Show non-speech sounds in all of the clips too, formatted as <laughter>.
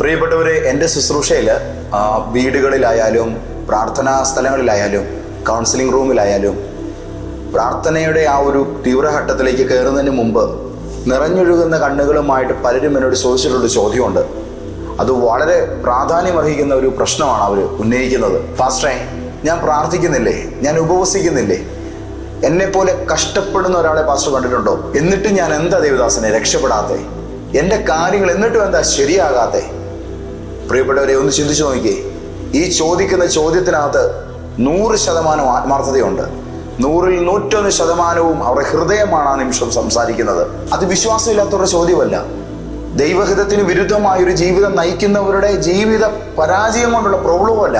പ്രിയപ്പെട്ടവരെ എന്റെ ശുശ്രൂഷയിൽ വീടുകളിലായാലും പ്രാർത്ഥനാ സ്ഥലങ്ങളിലായാലും കൗൺസിലിംഗ് റൂമിലായാലും പ്രാർത്ഥനയുടെ ആ ഒരു തീവ്രഘട്ടത്തിലേക്ക് കയറുന്നതിന് മുമ്പ് നിറഞ്ഞൊഴുകുന്ന കണ്ണുകളുമായിട്ട് പലരും എന്നോട് ചോദിച്ചിട്ടുള്ള ചോദ്യമുണ്ട്. അത് വളരെ പ്രാധാന്യമർഹിക്കുന്ന ഒരു പ്രശ്നമാണ് അവർ ഉന്നയിക്കുന്നത്. പാസ്റ്ററെ ഞാൻ പ്രാർത്ഥിക്കുന്നില്ലേ? ഞാൻ ഉപവസിക്കുന്നില്ലേ? എന്നെ പോലെ കഷ്ടപ്പെടുന്ന ഒരാളെ പാസ്റ്റർ കണ്ടിട്ടുണ്ടോ? എന്നിട്ടും ഞാൻ എന്താ ദേവദാസനെ രക്ഷപ്പെടാത്തെ? എന്റെ കാര്യങ്ങൾ എന്നിട്ടും എന്താ ശരിയാകാത്തെ? പ്രിയപ്പെട്ടവരെ ഒന്ന് ചിന്തിച്ചു നോക്കിയേ ഈ ചോദിക്കുന്ന ചോദ്യത്തിനകത്ത് നൂറ് ശതമാനം ആത്മാർത്ഥതയുണ്ട്. നൂറിൽ നൂറ്റൊന്ന് ശതമാനവും അവരുടെ ഹൃദയമാണ് ആ നിമിഷം സംസാരിക്കുന്നത്. അത് വിശ്വാസമില്ലാത്തവരുടെ ചോദ്യമല്ല. ദൈവഹിതത്തിന് വിരുദ്ധമായ ഒരു ജീവിതം നയിക്കുന്നവരുടെ ജീവിത പരാജയം കൊണ്ടുള്ള പ്രോബ്ലവുമല്ല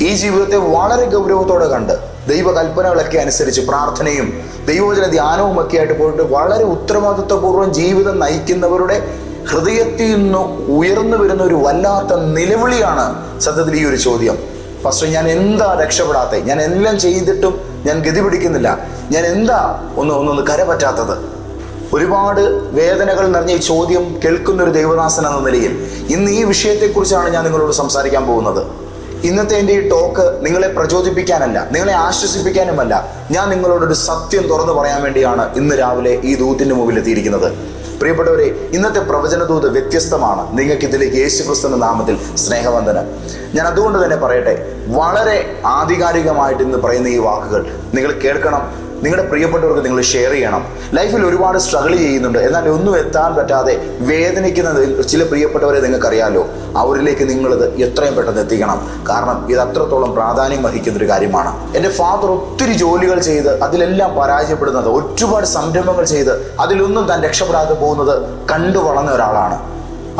ഈ ജീവിതത്തെ വളരെ ഗൗരവത്തോടെ കണ്ട് ദൈവകൽപ്പനകളൊക്കെ അനുസരിച്ച് പ്രാർത്ഥനയും ദൈവവചന ധ്യാനവും ഒക്കെ ആയിട്ട് പോയിട്ട് വളരെ ഉത്തരവാദിത്വപൂർവം ജീവിതം നയിക്കുന്നവരുടെ ഹൃദയത്തിൽ നിന്ന് ഉയർന്നു വരുന്ന ഒരു വല്ലാത്ത നിലവിളിയാണ് സത്യത്തിൽ ഈ ഒരു ചോദ്യം. ഫസ്റ്റ് ഞാൻ എന്താ രക്ഷപ്പെടാത്ത? ഞാൻ എല്ലാം ചെയ്തിട്ടും ഞാൻ ഗതി പിടിക്കുന്നില്ല. ഞാൻ എന്താ ഒന്ന് ഒന്നൊന്ന് കരപറ്റാത്തത്? ഒരുപാട് വേദനകൾ നിറഞ്ഞ ഈ ചോദ്യം കേൾക്കുന്ന ഒരു ദൈവദാസൻ എന്ന നിലയിൽ ഇന്ന് ഈ വിഷയത്തെക്കുറിച്ചാണ് ഞാൻ നിങ്ങളോട് സംസാരിക്കാൻ പോകുന്നത്. ഇന്നത്തെ എന്റെ ഈ ടോക്ക് നിങ്ങളെ പ്രചോദിപ്പിക്കാനല്ല നിങ്ങളെ ആശ്വസിപ്പിക്കാനുമല്ല. ഞാൻ നിങ്ങളോടൊരു സത്യം തുറന്നു പറയാൻ വേണ്ടിയാണ് ഇന്ന് രാവിലെ ഈ ദൂത്തിന്റെ മുമ്പിൽ എത്തിയിരിക്കുന്നത്. പ്രിയപ്പെട്ടവരെ ഇന്നത്തെ പ്രവചനദൂത് വ്യത്യസ്തമാണ്. നിങ്ങൾക്ക് ഇതിലേക്ക് യേശുക്രിസ്തുവിന്റെ നാമത്തിൽ സ്നേഹവന്ദനം. ഞാൻ അതുകൊണ്ട് തന്നെ പറയട്ടെ വളരെ ആധികാരികമായിട്ട് ഇന്ന് പറയുന്ന ഈ വാക്കുകൾ നിങ്ങൾ കേൾക്കണം നിങ്ങളുടെ പ്രിയപ്പെട്ടവർക്ക് നിങ്ങൾ ഷെയർ ചെയ്യണം. ലൈഫിൽ ഒരുപാട് സ്ട്രഗിൾ ചെയ്യുന്നുണ്ട്. എന്നാൽ ഒന്നും എത്താൻ പറ്റാതെ വേദനിക്കുന്ന ചില പ്രിയപ്പെട്ടവരെ നിങ്ങൾക്കറിയാലോ അവരിലേക്ക് നിങ്ങളിത് എത്രയും പെട്ടെന്ന് എത്തിക്കണം. കാരണം ഇത് അത്രത്തോളം പ്രാധാന്യം വഹിക്കുന്ന ഒരു കാര്യമാണ്. എന്റെ ഫാദർ ഒത്തിരി ജോലികൾ ചെയ്ത് അതിലെല്ലാം പരാജയപ്പെടുന്നത് ഒരുപാട് സംരംഭങ്ങൾ ചെയ്ത് അതിലൊന്നും താൻ രക്ഷപ്പെടാതെ പോകുന്നത് കണ്ടു വളർന്ന ഒരാളാണ്.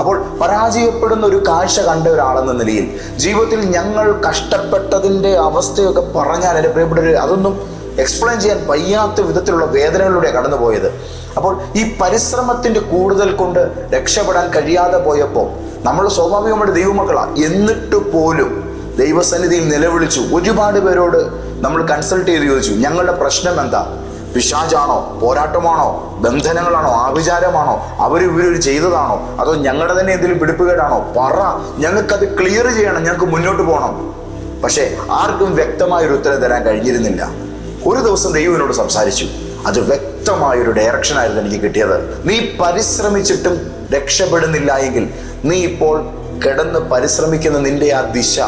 അപ്പോൾ പരാജയപ്പെടുന്ന ഒരു കാഴ്ച കണ്ട ഒരാളെന്ന നിലയിൽ ജീവിതത്തിൽ ഞങ്ങൾ കഷ്ടപ്പെട്ടതിന്റെ അവസ്ഥയൊക്കെ പറഞ്ഞാൽ എന്റെ പ്രിയപ്പെട്ടവർ അതൊന്നും എക്സ്പ്ലെയിൻ ചെയ്യാൻ വയ്യാത്ത വിധത്തിലുള്ള വേദനകളിലൂടെ കടന്നുപോയത്. അപ്പോൾ ഈ പരിശ്രമത്തിന്റെ കൂടുതൽ കൊണ്ട് രക്ഷപ്പെടാൻ കഴിയാതെ പോയപ്പോൾ നമ്മൾ സ്വാഭാവികമായിട്ട് ദൈവമക്കളാണ് എന്നിട്ട് പോലും ദൈവസന്നിധിയിൽ നിലവിളിച്ചു. ഒരുപാട് പേരോട് നമ്മൾ കൺസൾട്ട് ചെയ്ത് ചോദിച്ചു ഞങ്ങളുടെ പ്രശ്നം എന്താ? പിശാചാണോ? പോരാട്ടമാണോ? ബന്ധനങ്ങളാണോ? ആഭിചാരമാണോ അവർ ഇവർ ചെയ്തതാണോ? അതോ ഞങ്ങളുടെ തന്നെ എന്തെങ്കിലും പിടിപ്പുകേടാണോ? പറ. ഞങ്ങൾക്കത് ക്ലിയർ ചെയ്യണം. ഞങ്ങൾക്ക് മുന്നോട്ട് പോകണം. പക്ഷേ ആർക്കും വ്യക്തമായൊരു ഉത്തരം തരാൻ കഴിഞ്ഞിരുന്നില്ല. ഒരു ദിവസം ദൈവം എന്നോട് സംസാരിച്ചു. അത് വ്യക്തമായൊരു ഡയറക്ഷൻ ആയിരുന്നു എനിക്ക് കിട്ടിയത്. നീ പരിശ്രമിച്ചിട്ടും രക്ഷപ്പെടുന്നില്ല എങ്കിൽ നീ ഇപ്പോൾ കിടന്ന് പരിശ്രമിക്കുന്ന നിന്റെ ആ ദിശ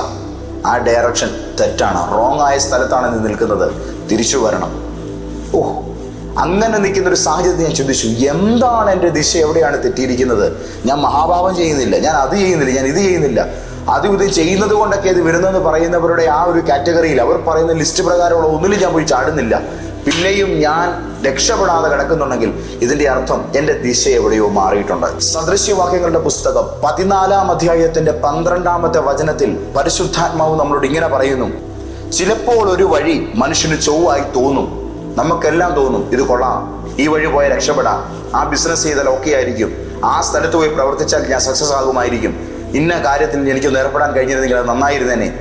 ആ ഡയറക്ഷൻ തെറ്റാണ്. റോങ് ആയ സ്ഥലത്താണ് നീ നിൽക്കുന്നത്. തിരിച്ചു വരണം. ഓഹ് അങ്ങനെ നിൽക്കുന്ന ഒരു സാഹചര്യത്തിൽ ഞാൻ ചിന്തിച്ചു എന്താണ് എന്റെ ദിശ? എവിടെയാണ് തെറ്റിയിരിക്കുന്നത്? ഞാൻ മഹാഭാവം ചെയ്യുന്നില്ല. ഞാൻ അത് ചെയ്യുന്നില്ല. ഞാൻ ഇത് ചെയ്യുന്നില്ല. അത് ഇത് ചെയ്യുന്നത് കൊണ്ടൊക്കെ ഇത് വരുന്നതെന്ന് പറയുന്നവരുടെ ആ ഒരു കാറ്റഗറിയിൽ അവർ പറയുന്ന ലിസ്റ്റ് പ്രകാരമുള്ള ഒന്നിലും ഞാൻ പോയി ചാടുന്നില്ല. പിന്നെയും ഞാൻ രക്ഷപ്പെടാതെ കിടക്കുന്നുണ്ടെങ്കിൽ ഇതിന്റെ അർത്ഥം എന്റെ ദിശ എവിടെയോ മാറിയിട്ടുണ്ട്. സദൃശ്യവാക്യങ്ങളുടെ പുസ്തകം പതിനാലാം അധ്യായത്തിന്റെ പന്ത്രണ്ടാമത്തെ വചനത്തിൽ പരിശുദ്ധാത്മാവ് നമ്മളോട് ഇങ്ങനെ പറയുന്നു. ചിലപ്പോൾ ഒരു വഴി മനുഷ്യന് ചൊവ്വായി തോന്നും. നമുക്കെല്ലാം തോന്നും ഇത് കൊള്ളാം ഈ വഴി പോയാൽ രക്ഷപ്പെടാം ആ ബിസിനസ് ചെയ്താൽ ഓക്കെ ആയിരിക്കും ആ സ്ഥലത്ത് പോയി പ്രവർത്തിച്ചാൽ ഞാൻ സക്സസ് ആകുമായിരിക്കും. ഇന്ന കാര്യത്തിൽ എനിക്കൊന്ന് ഏർപ്പെടാൻ കഴിഞ്ഞിരുന്നെങ്കിൽ അത് നന്നായിരുന്നേനെ.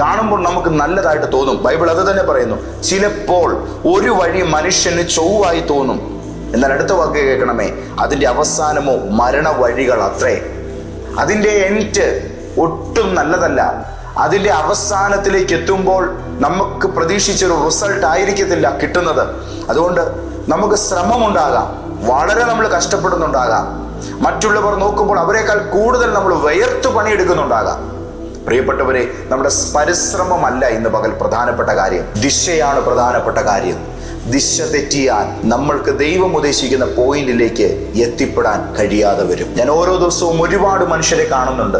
കാണുമ്പോൾ നമുക്ക് നല്ലതായിട്ട് തോന്നും. ബൈബിൾ അത് തന്നെ പറയുന്നു. ചിലപ്പോൾ ഒരു വഴി മനുഷ്യന് ചൊവ്വായി തോന്നും. എന്നാൽ അടുത്ത വാക്ക് കേൾക്കണമേ. അതിന്റെ അവസാനമോ മരണ വഴികൾ അത്രേ. അതിന്റെ എന്റ് ഒട്ടും നല്ലതല്ല. അതിന്റെ അവസാനത്തിലേക്ക് എത്തുമ്പോൾ നമുക്ക് പ്രതീക്ഷിച്ചൊരു റിസൾട്ട് ആയിരിക്കത്തില്ല കിട്ടുന്നത്. അതുകൊണ്ട് നമുക്ക് ശ്രമമുണ്ടാകാം. വളരെ നമ്മൾ കഷ്ടപ്പെടുന്നുണ്ടാകാം. മറ്റുള്ളവർ നോക്കുമ്പോൾ അവരെക്കാൾ കൂടുതൽ നമ്മൾ വയർത്തു പണിയെടുക്കുന്നുണ്ടാകാം. പ്രിയപ്പെട്ടവരെ നമ്മുടെ പരിശ്രമമല്ല ഇന്ന് പകൽ പ്രധാനപ്പെട്ട കാര്യം. ദിശയാണ് പ്രധാനപ്പെട്ട കാര്യം. ദിശ തെറ്റിയാൽ നമ്മൾക്ക് ദൈവം ഉദ്ദേശിക്കുന്ന പോയിന്റിലേക്ക് എത്തിപ്പെടാൻ കഴിയാതെ വരും. ഞാൻ ഓരോ ദിവസവും ഒരുപാട് മനുഷ്യരെ കാണുന്നുണ്ട്.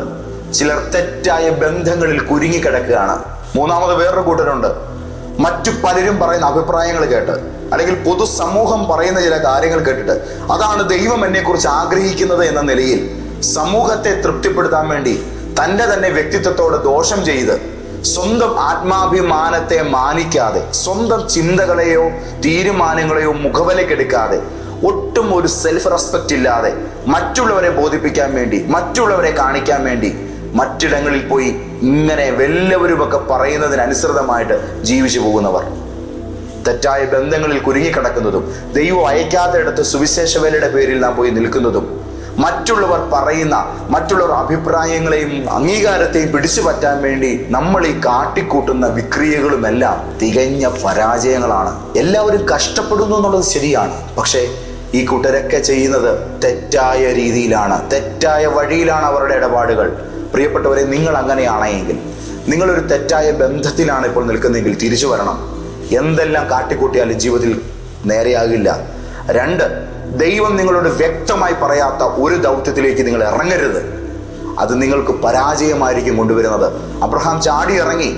ചിലർ തെറ്റായ ബന്ധങ്ങളിൽ കുരുങ്ങിക്കിടക്കുകയാണ് മൂന്നാമത് വേറൊരു കൂട്ടരുണ്ട്. മറ്റു പലരും പറയുന്ന അഭിപ്രായങ്ങൾ കേട്ട് അല്ലെങ്കിൽ പൊതുസമൂഹം പറയുന്ന ചില കാര്യങ്ങൾ കേട്ടിട്ട് അതാണ് ദൈവം എന്നെക്കുറിച്ച് ആഗ്രഹിക്കുന്നത് എന്ന നിലയിൽ സമൂഹത്തെ തൃപ്തിപ്പെടുത്താൻ വേണ്ടി തന്റെ തന്നെ വ്യക്തിത്വത്തോട് ദോഷം ചെയ്ത് സ്വന്തം ആത്മാഭിമാനത്തെ മാനിക്കാതെ സ്വന്തം ചിന്തകളെയോ തീരുമാനങ്ങളെയോ മുഖവിലക്കെടുക്കാതെ ഒട്ടും ഒരു സെൽഫ് റെസ്പെക്റ്റ് ഇല്ലാതെ മറ്റുള്ളവരെ ബോധിപ്പിക്കാൻ വേണ്ടി മറ്റുള്ളവരെ കാണിക്കാൻ വേണ്ടി മറ്റിടങ്ങളിൽ പോയി ഇങ്ങനെ വല്ലവരുമൊക്കെ പറയുന്നതിനനുസൃതമായിട്ട് ജീവിച്ചു പോകുന്നവർ. തെറ്റായ ബന്ധങ്ങളിൽ കുരുങ്ങിക്കിടക്കുന്നതും ദൈവം അയക്കാത്തയിടത്ത് സുവിശേഷ വേലയുടെ പേരിൽ നാം പോയി നിൽക്കുന്നതും മറ്റുള്ളവർ പറയുന്ന മറ്റുള്ളവർ അഭിപ്രായങ്ങളെയും അംഗീകാരത്തെയും പിടിച്ചു പറ്റാൻ വേണ്ടി നമ്മൾ ഈ കാട്ടിക്കൂട്ടുന്ന വിക്രിയകളുമെല്ലാം തികഞ്ഞ പരാജയങ്ങളാണ്. എല്ലാവരും കഷ്ടപ്പെടുന്നു എന്നുള്ളത് ശരിയാണ്. പക്ഷേ ഈ കൂട്ടരൊക്കെ ചെയ്യുന്നത് തെറ്റായ രീതിയിലാണ് തെറ്റായ വഴിയിലാണ് അവരുടെ ഇടപാടുകൾ. പ്രിയപ്പെട്ടവരെ നിങ്ങൾ അങ്ങനെയാണെങ്കിൽ നിങ്ങളൊരു തെറ്റായ ബന്ധത്തിലാണ് ഇപ്പോൾ നിൽക്കുന്നതെങ്കിൽ തിരിച്ചു വരണം. എന്തെല്ലാം കാട്ടിക്കൂട്ടിയാലും ജീവിതത്തിൽ നേരെയാകില്ല. രണ്ട് ദൈവം നിങ്ങളോട് വ്യക്തമായി പറയാത്ത ഒരു ദൗത്യത്തിലേക്ക് നിങ്ങൾ ഇറങ്ങരുത്. അത് നിങ്ങൾക്ക് പരാജയമായിരിക്കും കൊണ്ടുവരുന്നത്. അബ്രഹാം ചാടി ഇറങ്ങി.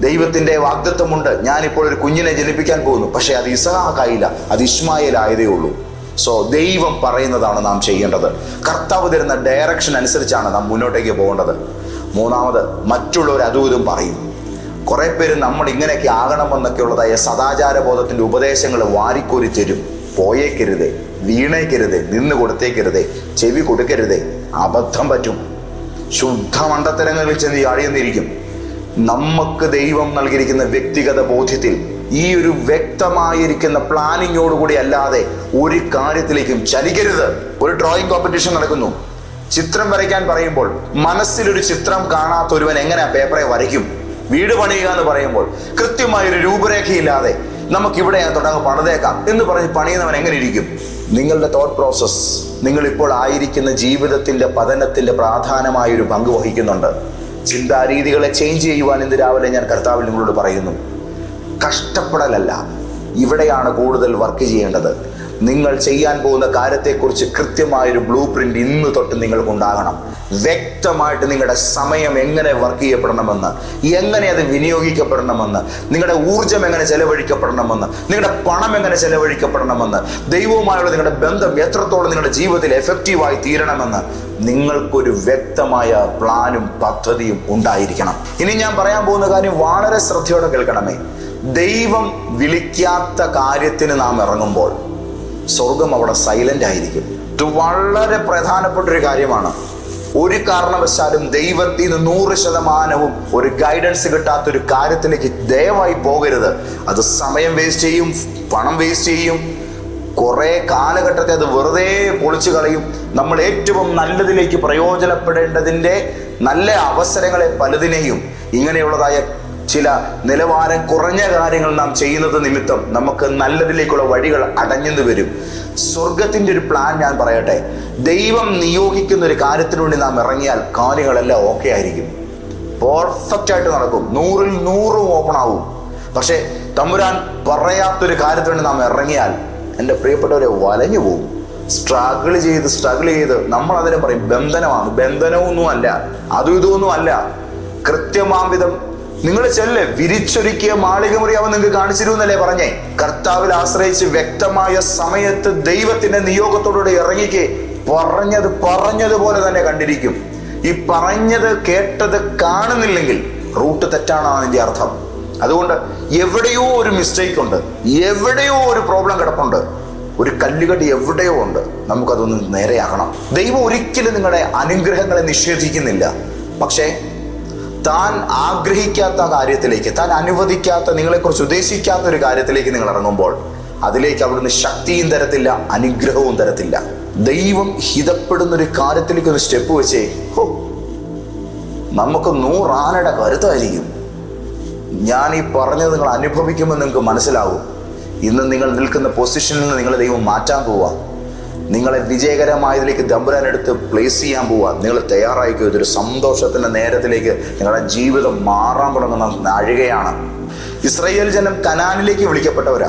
ദൈവത്തിന്റെ വാഗ്ദത്വമുണ്ട് ഞാനിപ്പോൾ ഒരു കുഞ്ഞിനെ ജനിപ്പിക്കാൻ പോകുന്നു. പക്ഷേ അത് ഇസഹാക്കായില്ല. അത് ഇസ്മായിൽ ആയതേ ഉള്ളൂ. സോ ദൈവം പറയുന്നതാണ് നാം ചെയ്യേണ്ടത്. കർത്താവ് തരുന്ന ഡയറക്ഷൻ അനുസരിച്ചാണ് നാം മുന്നോട്ടേക്ക് പോകേണ്ടത്. മൂന്നാമത് മറ്റുള്ളവർ അതും ഇതും പറയും. കുറെ പേര് നമ്മൾ ഇങ്ങനെയൊക്കെ ആകണമെന്നൊക്കെ ഉള്ളതായ സദാചാര ബോധത്തിന്റെ ഉപദേശങ്ങൾ വാരിക്കോരി തരും. പോയേക്കരുതേ വീണേക്കരുതേ നിന്ന് കൊടുത്തേക്കരുതേ ചെവി കൊടുക്കരുതേ അബദ്ധം പറ്റും. ശുദ്ധ മണ്ടത്തരങ്ങളിൽ ചെന്ന് അഴിയുന്നിരിക്കും. നമുക്ക് ദൈവം നൽകിയിരിക്കുന്ന വ്യക്തിഗത ബോധ്യത്തിൽ ഈ ഒരു വ്യക്തമായിരിക്കുന്ന പ്ലാനിങ്ങോടുകൂടി അല്ലാതെ ഒരു കാര്യത്തിലേക്കും ചലിക്കരുത്. ഒരു ഡ്രോയിങ് കോമ്പറ്റീഷൻ നടക്കുന്നു. ചിത്രം വരയ്ക്കാൻ പറയുമ്പോൾ മനസ്സിലൊരു ചിത്രം കാണാത്ത ഒരുവൻ എങ്ങനെ പേപ്പറെ വരയ്ക്കും? വീട് പണിയുക എന്ന് പറയുമ്പോൾ കൃത്യമായ ഒരു രൂപരേഖയില്ലാതെ നമുക്ക് ഇവിടെ തുടങ്ങി പണിതേക്കാം എന്ന് പറഞ്ഞ് പണിയുന്നവൻ എങ്ങനെ ഇരിക്കും? നിങ്ങളുടെ തോട്ട് പ്രോസസ് നിങ്ങൾ ഇപ്പോൾ ആയിരിക്കുന്ന ജീവിതത്തിന്റെ പതനത്തിന്റെ പ്രാധാനമായ ഒരു പങ്ക് വഹിക്കുന്നുണ്ട്. ചിന്താരീതികളെ ചേഞ്ച് ചെയ്യുവാൻ ഇന്ന് രാവിലെ ഞാൻ കർത്താവിൽ നിങ്ങളോട് പറയുന്നു. കഷ്ടപ്പെടലല്ല. ഇവിടെയാണ് കൂടുതൽ വർക്ക് ചെയ്യേണ്ടത്. നിങ്ങൾ ചെയ്യാൻ പോകുന്ന കാര്യത്തെക്കുറിച്ച് കൃത്യമായൊരു ബ്ലൂ പ്രിന്റ് ഇന്ന് തൊട്ട് നിങ്ങൾക്കുണ്ടാകണം വ്യക്തമായിട്ട് നിങ്ങളുടെ സമയം എങ്ങനെ വർക്ക് ചെയ്യപ്പെടണമെന്ന് എങ്ങനെ അത് വിനിയോഗിക്കപ്പെടണമെന്ന് നിങ്ങളുടെ ഊർജം എങ്ങനെ ചെലവഴിക്കപ്പെടണമെന്ന് നിങ്ങളുടെ പണം എങ്ങനെ ചെലവഴിക്കപ്പെടണമെന്ന് ദൈവവുമായുള്ള നിങ്ങളുടെ ബന്ധം എത്രത്തോളം നിങ്ങളുടെ ജീവിതത്തിൽ എഫക്റ്റീവായി തീരണമെന്ന് നിങ്ങൾക്കൊരു വ്യക്തമായ പ്ലാനും പദ്ധതിയും ഉണ്ടായിരിക്കണം. ഇനി ഞാൻ പറയാൻ പോകുന്ന കാര്യം വളരെ ശ്രദ്ധയോടെ കേൾക്കണമേ. ദൈവം വിളിക്കാത്ത കാര്യത്തിന് നാം ഇറങ്ങുമ്പോൾ സ്വർഗം അവിടെ സൈലന്റ് ആയിരിക്കും. ഇത് വളരെ പ്രധാനപ്പെട്ട ഒരു കാര്യമാണ്. ഒരു കാരണവശാലും ദൈവത്തിൽ നിന്ന് നൂറ് ശതമാനവും ഒരു ഗൈഡൻസ് കിട്ടാത്ത ഒരു കാര്യത്തിലേക്ക് ദയവായി പോകരുത്. അത് സമയം വേസ്റ്റ് ചെയ്യും പണം വേസ്റ്റ് ചെയ്യും. കുറെ കാലഘട്ടത്തെ അത് വെറുതെ പൊളിച്ചു കളയും. നമ്മൾ ഏറ്റവും നല്ലതിലേക്ക് പ്രയോജനപ്പെടേണ്ടതിന്റെ നല്ല അവസരങ്ങളെ പലതിനെയും ഇങ്ങനെയുള്ളതായ ചില നിലവാരം കുറഞ്ഞ കാര്യങ്ങൾ നാം ചെയ്യുന്നത് നിമിത്തം നമുക്ക് നല്ലതിലേക്കുള്ള വഴികൾ അടഞ്ഞെന്ന് വരും. സ്വർഗത്തിന്റെ ഒരു പ്ലാൻ ഞാൻ പറയട്ടെ. ദൈവം നിയോഗിക്കുന്ന ഒരു കാര്യത്തിനു വേണ്ടി നാം ഇറങ്ങിയാൽ കാര്യങ്ങളെല്ലാം ഓക്കെ ആയിരിക്കും. പെർഫെക്റ്റ് ആയിട്ട് നടക്കും. നൂറിൽ നൂറും ഓപ്പൺ ആവും. പക്ഷേ തമ്പുരാൻ പറയാത്തൊരു കാര്യത്തിന് നാം ഇറങ്ങിയാൽ എന്റെ പ്രിയപ്പെട്ടവരെ വലഞ്ഞു പോകും. സ്ട്രഗിൾ ചെയ്ത് സ്ട്രഗിൾ ചെയ്ത് നമ്മൾ അതിനെ പറയും ബന്ധനമാണ്. ബന്ധനമൊന്നും അല്ല അതും ഇതൊന്നും അല്ല കൃത്യമാം വിധം നിങ്ങൾ ചെല്ല് വിരിച്ചൊരുക്കിയ മാളികമുറി അവൻ നിങ്ങൾക്ക് കാണിച്ചിരുന്നല്ലേ പറഞ്ഞേ? കർത്താവിൽ ആശ്രയിച്ച് വ്യക്തമായ സമയത്ത് ദൈവത്തിന്റെ നിയോഗത്തോടുകൂടി ഇറങ്ങിക്ക് പറഞ്ഞത് പറഞ്ഞതുപോലെ തന്നെ കണ്ടിരിക്കും. ഈ പറഞ്ഞത് കേട്ടത് കാണുന്നില്ലെങ്കിൽ റൂട്ട് തെറ്റാണ് അതിന്റെ അർത്ഥം. അതുകൊണ്ട് എവിടെയോ ഒരു മിസ്റ്റേക്ക് ഉണ്ട് എവിടെയോ ഒരു പ്രോബ്ലം കിടപ്പുണ്ട്. ഒരു കല്ലുകടി എവിടെയോ ഉണ്ട് നമുക്കതൊന്ന് നേരെയാക്കണം. ദൈവം ഒരിക്കലും നിങ്ങളുടെ അനുഗ്രഹങ്ങളെ നിഷേധിക്കുന്നില്ല. പക്ഷേ താൻ ആഗ്രഹിക്കാത്ത കാര്യത്തിലേക്ക് താൻ അനുവദിക്കാത്ത നിങ്ങളെക്കുറിച്ച് ഉദ്ദേശിക്കാത്ത ഒരു കാര്യത്തിലേക്ക് നിങ്ങൾ ഇറങ്ങുമ്പോൾ അതിലേക്ക് അവിടുന്ന് ശക്തിയും തരത്തില്ല അനുഗ്രഹവും തരത്തില്ല. ദൈവം ഹിതപ്പെടുന്ന ഒരു കാര്യത്തിലേക്ക് ഒന്ന് സ്റ്റെപ്പ് വെച്ചേ ഹോ നമുക്ക് നൂറാനയുടെ കരുത്തായിരിക്കും ഞാൻ ഈ പറഞ്ഞത് നിങ്ങൾ അനുഭവിക്കുമെന്ന് നിങ്ങൾക്ക് മനസ്സിലാവും. ഇന്ന് നിങ്ങൾ നിൽക്കുന്ന പൊസിഷനിൽ നിന്ന് നിങ്ങളെ ദൈവം മാറ്റാൻ പോവാ. നിങ്ങളെ വിജയകരമായതിലേക്ക് ദമ്പുരാൻ എടുത്ത് പ്ലേസ് ചെയ്യാൻ പോവാ നിങ്ങൾ തയ്യാറായിക്കോ? ഇതൊരു സന്തോഷത്തിന്റെ നേരത്തിലേക്ക് നിങ്ങളുടെ ജീവിതം മാറാൻ തുടങ്ങുന്ന നാഴികയാണ് ഇസ്രയേൽ ജനം കനാനിലേക്ക് വിളിക്കപ്പെട്ടവരാ.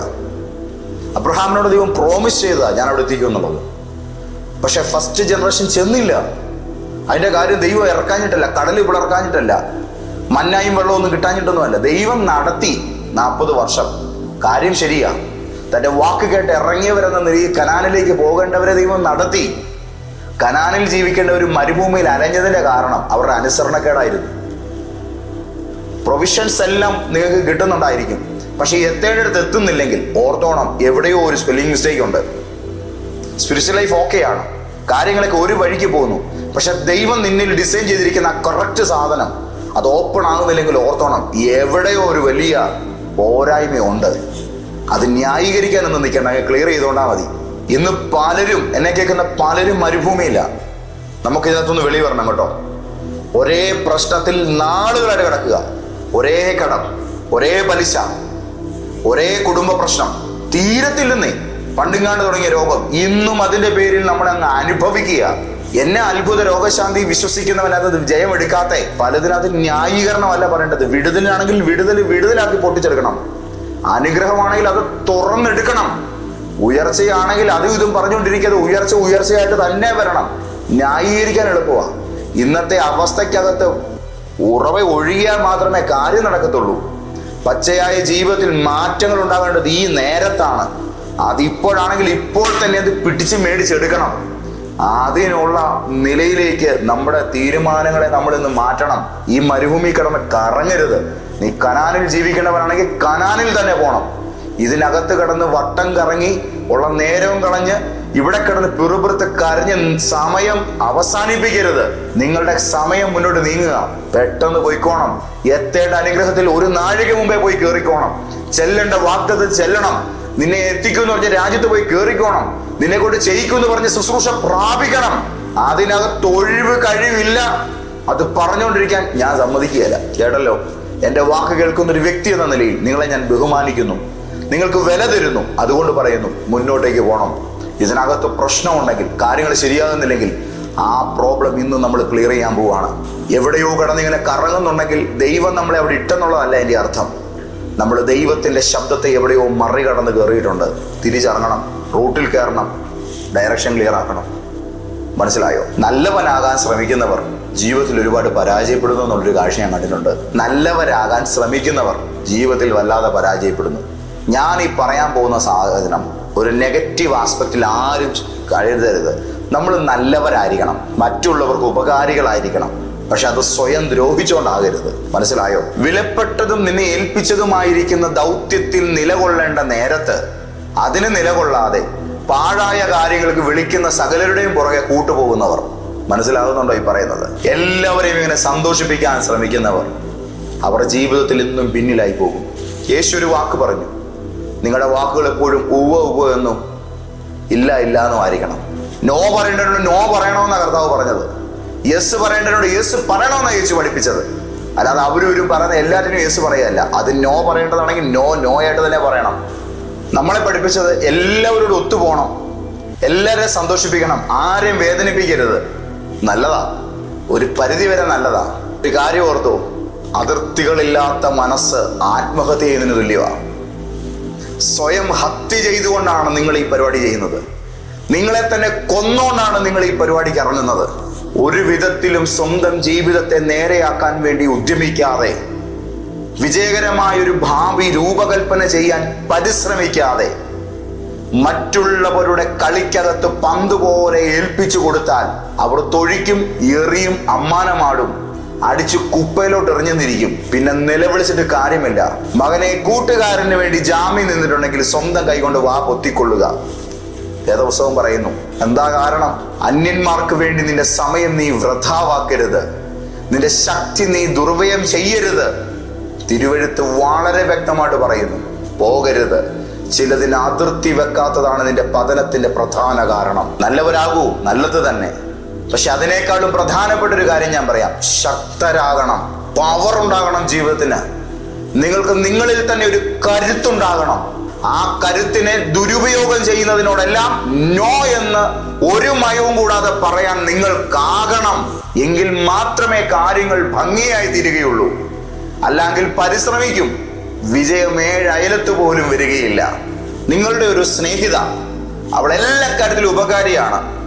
അബ്രഹാമിനോട് ദൈവം പ്രോമിസ് ചെയ്തതാ ഞാൻ അവിടെ എത്തിക്കും എന്നുള്ളത്. പക്ഷെ ഫസ്റ്റ് ജനറേഷൻ ചെന്നില്ല. അതിന്റെ കാര്യം ദൈവം ഇറക്കാഞ്ഞിട്ടല്ല കടൽ പിളർക്കാഞ്ഞിട്ടല്ല മഞ്ഞായും വെള്ളമൊന്നും കിട്ടാഞ്ഞിട്ടൊന്നുമല്ല. ദൈവം നടത്തി നാൽപ്പത് വർഷം. കാര്യം ശരിയാ. തന്റെ വാക്ക് കേട്ട് ഇറങ്ങിയവരെന്ന നിലയിൽ കനാനിലേക്ക് പോകേണ്ടവരെ ദൈവം നടത്തി. കനാനിൽ ജീവിക്കേണ്ട ഒരു മരുഭൂമിയിൽ അലഞ്ഞതിന്റെ കാരണം അവരുടെ അനുസരണക്കേടായിരുന്നു. പ്രൊവിഷൻസ് എല്ലാം നിങ്ങൾക്ക് കിട്ടുന്നുണ്ടായിരിക്കും. പക്ഷെ എത്തേണ്ടടുത്ത് എത്തുന്നില്ലെങ്കിൽ ഓർത്തോണം എവിടെയോ ഒരു സ്പെല്ലിംഗ് മിസ്റ്റേക്ക് ഉണ്ട്. സ്പിരിച്വൽ ലൈഫ് ഓക്കെയാണ് കാര്യങ്ങളൊക്കെ ഒരു വഴിക്ക് പോകുന്നു. പക്ഷെ ദൈവം നിന്നിൽ ഡിസൈൻ ചെയ്തിരിക്കുന്ന ആ കറക്റ്റ് സാധനം അത് ഓപ്പൺ ആകുന്നില്ലെങ്കിൽ ഓർത്തോണം എവിടെയോ ഒരു വലിയ പോരായ്മയുണ്ട്. അത് ന്യായീകരിക്കാനൊന്നും നിൽക്കണ്ട അങ്ങ് ക്ലിയർ ചെയ്തുകൊണ്ടാൽ മതി. ഇന്ന് പലരും എന്നെ കേൾക്കുന്ന പലരും മരുഭൂമിയില്ല. നമുക്ക് ഇതിനകത്തൊന്ന് വെളി വരണം കേട്ടോ. ഒരേ പ്രശ്നത്തിൽ നാളുകളായിട്ട് കിടക്കുക. ഒരേ കടം ഒരേ പലിശ ഒരേ കുടുംബ പ്രശ്നം. തീരത്തില്ലെന്നേ പണ്ടുങ്ങാണ്ട് തുടങ്ങിയ രോഗം ഇന്നും അതിന്റെ പേരിൽ നമ്മൾ അങ്ങ് അനുഭവിക്കുക. എന്നെ അത്ഭുത രോഗശാന്തി വിശ്വസിക്കുന്നവൻ അത് ജയമെടുക്കാത്ത പലതിനകത്ത് ന്യായീകരണമല്ല പറയേണ്ടത്. വിടുതലാണെങ്കിൽ വിടുതൽ വിടുതലാക്കി പൊട്ടിച്ചെടുക്കണം. അനുഗ്രഹമാണെങ്കിൽ അത് തുറന്നെടുക്കണം. ഉയർച്ചയാണെങ്കിൽ അതും ഇതും പറഞ്ഞുകൊണ്ടിരിക്കരുത്. ഉയർച്ച ഉയർച്ചയായിട്ട് തന്നെ വരണം. ന്യായീകരിക്കാൻ എളുപ്പമാണ് ഇന്നത്തെ അവസ്ഥയ്ക്കകത്ത് ഉറവ ഒഴുകിയാൽ മാത്രമേ കാര്യം നടക്കത്തുള്ളൂ. പച്ചയായ ജീവിതത്തിൽ മാറ്റങ്ങൾ ഉണ്ടാകേണ്ടത് ഈ നേരത്താണ്. അതിപ്പോഴാണെങ്കിൽ ഇപ്പോൾ തന്നെ അത് പിടിച്ച് മേടിച്ചെടുക്കണം. അതിനുള്ള നിലയിലേക്ക് നമ്മുടെ തീരുമാനങ്ങളെ നമ്മൾ ഇന്ന് മാറ്റണം. ഈ മരുഭൂമി കിടന്ന് കറങ്ങരുത്. നീ കനാനിൽ ജീവിക്കേണ്ടവനാണെങ്കിൽ കനാനിൽ തന്നെ പോണം. ഇതിനകത്ത് കിടന്ന് വട്ടം കറങ്ങി ഉള്ള നേരവും കളഞ്ഞ് ഇവിടെ കിടന്ന് പിറുപിറുത്ത് കരഞ്ഞ് സമയം അവസാനിപ്പിക്കരുത്. നിങ്ങളുടെ സമയം മുന്നോട്ട് നീങ്ങുക. പെട്ടെന്ന് പോയിക്കോണം. എത്തേണ്ട അനുഗ്രഹത്തിൽ ഒരു നാഴിക മുമ്പേ പോയി കയറിക്കോണം ചെല്ലേണ്ട വാക്തത്തിൽ ചെല്ലണം. നിന്നെ എത്തിക്കുമെന്ന് പറഞ്ഞ രാജ്യത്ത് പോയി കയറിക്കോണം നിന്നെ കൊണ്ട് ചെയ്യിക്കുമെന്ന് പറഞ്ഞ് ശുശ്രൂഷ പ്രാപിക്കണം. അതിനകത്ത് ഒഴിവ് കഴിവില്ല. അത് പറഞ്ഞുകൊണ്ടിരിക്കാൻ ഞാൻ സമ്മതിക്കുകയല്ല. കേട്ടല്ലോ? എന്റെ വാക്ക് കേൾക്കുന്ന ഒരു വ്യക്തി എന്ന നിലയിൽ നിങ്ങളെ ഞാൻ ബഹുമാനിക്കുന്നു. നിങ്ങൾക്ക് വില തരുന്നു. അതുകൊണ്ട് പറയുന്നു മുന്നോട്ടേക്ക് പോകണം ഇതിനകത്ത് പ്രശ്നമുണ്ടെങ്കിൽ കാര്യങ്ങൾ ശരിയാകുന്നില്ലെങ്കിൽ ആ പ്രോബ്ലം ഇന്ന് നമ്മൾ ക്ലിയർ ചെയ്യാൻ പോവുകയാണ് എവിടെയോ കടന്നിങ്ങനെ കറങ്ങുന്നുണ്ടെങ്കിൽ ദൈവം നമ്മളെ അവിടെ ഇട്ടെന്നുള്ളതല്ല എന്റെ അർത്ഥം. നമ്മൾ ദൈവത്തിന്റെ ശബ്ദത്തെ എവിടെയോ മറികടന്ന് കയറിയിട്ടുണ്ട്. തിരിച്ചിറങ്ങണം റൂട്ടിൽ കയറണം ഡയറക്ഷൻ ക്ലിയർ ആക്കണം. മനസ്സിലായോ? നല്ലവനാകാൻ ശ്രമിക്കുന്നവർ ജീവിതത്തിൽ ഒരുപാട് പരാജയപ്പെടുന്നു എന്നുള്ളൊരു കാഴ്ച ഞാൻ കണ്ടിട്ടുണ്ട്. നല്ലവരാകാൻ ശ്രമിക്കുന്നവർ ജീവിതത്തിൽ വല്ലാതെ പരാജയപ്പെടുന്നു. ഞാൻ ഈ പറയാൻ പോകുന്ന സാധനം ഒരു നെഗറ്റീവ് ആസ്പെക്റ്റിൽ ആരും കഴുതരുത് നമ്മൾ നല്ലവരായിരിക്കണം. മറ്റുള്ളവർക്ക് ഉപകാരികളായിരിക്കണം. പക്ഷെ അത് സ്വയം ദ്രോഹിച്ചുകൊണ്ടാകരുത്. മനസ്സിലായോ? വിലപ്പെട്ടതും നിന്നെ ഏൽപ്പിച്ചതുമായിരിക്കുന്ന ദൗത്യത്തിൽ നിലകൊള്ളേണ്ട നേരത്ത് അതിന് നിലകൊള്ളാതെ പാഴായ കാര്യങ്ങൾക്ക് വിളിക്കുന്ന സകലരുടെയും പുറകെ കൂട്ടുപോകുന്നവർ. മനസ്സിലാകുന്നുണ്ടോ ഈ പറയുന്നത്? എല്ലാവരെയും ഇങ്ങനെ സന്തോഷിപ്പിക്കാൻ ശ്രമിക്കുന്നവർ അവരുടെ ജീവിതത്തിൽ ഇന്നും പിന്നിലായി പോകും. യേശു ഒരു വാക്ക് പറഞ്ഞു നിങ്ങളുടെ വാക്കുകൾ എപ്പോഴും ഉവ്വ ഉവ്വ എന്നും ഇല്ല ഇല്ല എന്നും ആയിരിക്കണം. നോ പറയേണ്ടതിനോട് നോ പറയണമെന്നാണ് കർത്താവ് പറഞ്ഞത്. യെസ് പറയേണ്ടതിനോട് യെസ് പറയണമെന്നാണ് യേശു പഠിപ്പിച്ചത്. അല്ലാതെ അവരും ഇവരും പറയുന്ന എല്ലാറ്റിനും യെസ് പറയല്ല അത് നോ പറയേണ്ടതാണെങ്കിൽ നോ നോ ആയിട്ട് തന്നെ പറയണം. നമ്മളെ പഠിപ്പിച്ചത് എല്ലാവരോടും ഒത്തുപോകണം. എല്ലാവരെയും സന്തോഷിപ്പിക്കണം. ആരെയും വേദനിപ്പിക്കരുത്. നല്ലതാ. ഒരു പരിധി വരെ നല്ലതാ. ഒരു കാര്യം ഓർത്തു. അതിർത്തികളില്ലാത്ത മനസ്സ് ആത്മഹത്യ ചെയ്യുന്നതിന് തുല്യമാണ് സ്വയം ഹത്യ ചെയ്തുകൊണ്ടാണ് നിങ്ങൾ ഈ പരിപാടി ചെയ്യുന്നത്. നിങ്ങളെ തന്നെ കൊന്നുകൊണ്ടാണ് നിങ്ങൾ ഈ പരിപാടിക്ക് ഇറങ്ങുന്നത്. ഒരു വിധത്തിലും സ്വന്തം ജീവിതത്തെ നേരെയാക്കാൻ വേണ്ടി ഉദ്യമിക്കാതെ വിജയകരമായ ഒരു ഭാവി രൂപകൽപ്പന ചെയ്യാൻ പരിശ്രമിക്കാതെ മറ്റുള്ളവരുടെ കളിക്കകത്ത് പന്ത് പോലെ ഏൽപ്പിച്ചു കൊടുത്താൽ അവർ തൊഴിക്കും എറിയും അമ്മാനമാടും. അടിച്ച് കുപ്പയിലോട്ട് എറിഞ്ഞെന്നിരിക്കും പിന്നെ നിലവിളിച്ചിട്ട് കാര്യമില്ല. മകനെ കൂട്ടുകാരന് വേണ്ടി ജാമ്യം നിന്നിട്ടുണ്ടെങ്കിൽ സ്വന്തം കൈകൊണ്ട് വാ പൊത്തിക്കൊള്ളുക. വേദപുസ്തകം പറയുന്നു എന്താ കാരണം? അന്യന്മാർക്ക് വേണ്ടി നിന്റെ സമയം നീ വൃഥാവാക്കരുത്. നിന്റെ ശക്തി നീ ദുർവ്യയം ചെയ്യരുത്. തിരുവഴുത്ത് വളരെ വ്യക്തമായിട്ട് പറയുന്നു പോകരുത്. ചിലതിന് അതിർത്തി വെക്കാത്തതാണ് നിന്റെ പതനത്തിന്റെ പ്രധാന കാരണം. നല്ലവരാകൂ നല്ലത് തന്നെ. പക്ഷെ അതിനേക്കാളും പ്രധാനപ്പെട്ട ഒരു കാര്യം ഞാൻ പറയാം. ശക്തരാകണം പവർ ഉണ്ടാകണം ജീവിതത്തിന്. നിങ്ങൾക്ക് നിങ്ങളിൽ തന്നെ ഒരു കരുത്തുണ്ടാകണം. ആ കരുത്തിനെ ദുരുപയോഗം ചെയ്യുന്നതിനോടെല്ലാം നോ എന്ന് ഒരു മയവും കൂടാതെ പറയാൻ നിങ്ങൾക്കാകണം. എങ്കിൽ മാത്രമേ കാര്യങ്ങൾ ഭംഗിയായി തീരുകയുള്ളൂ. അല്ലെങ്കിൽ പരിശ്രമിക്കും. വിജയം ഏഴ് അയലത്ത് പോലും വരികയില്ല. നിങ്ങളുടെ ഒരു സ്നേഹിത അവൾ എല്ലാ കാര്യത്തിലും ഉപകാരിയാണ്.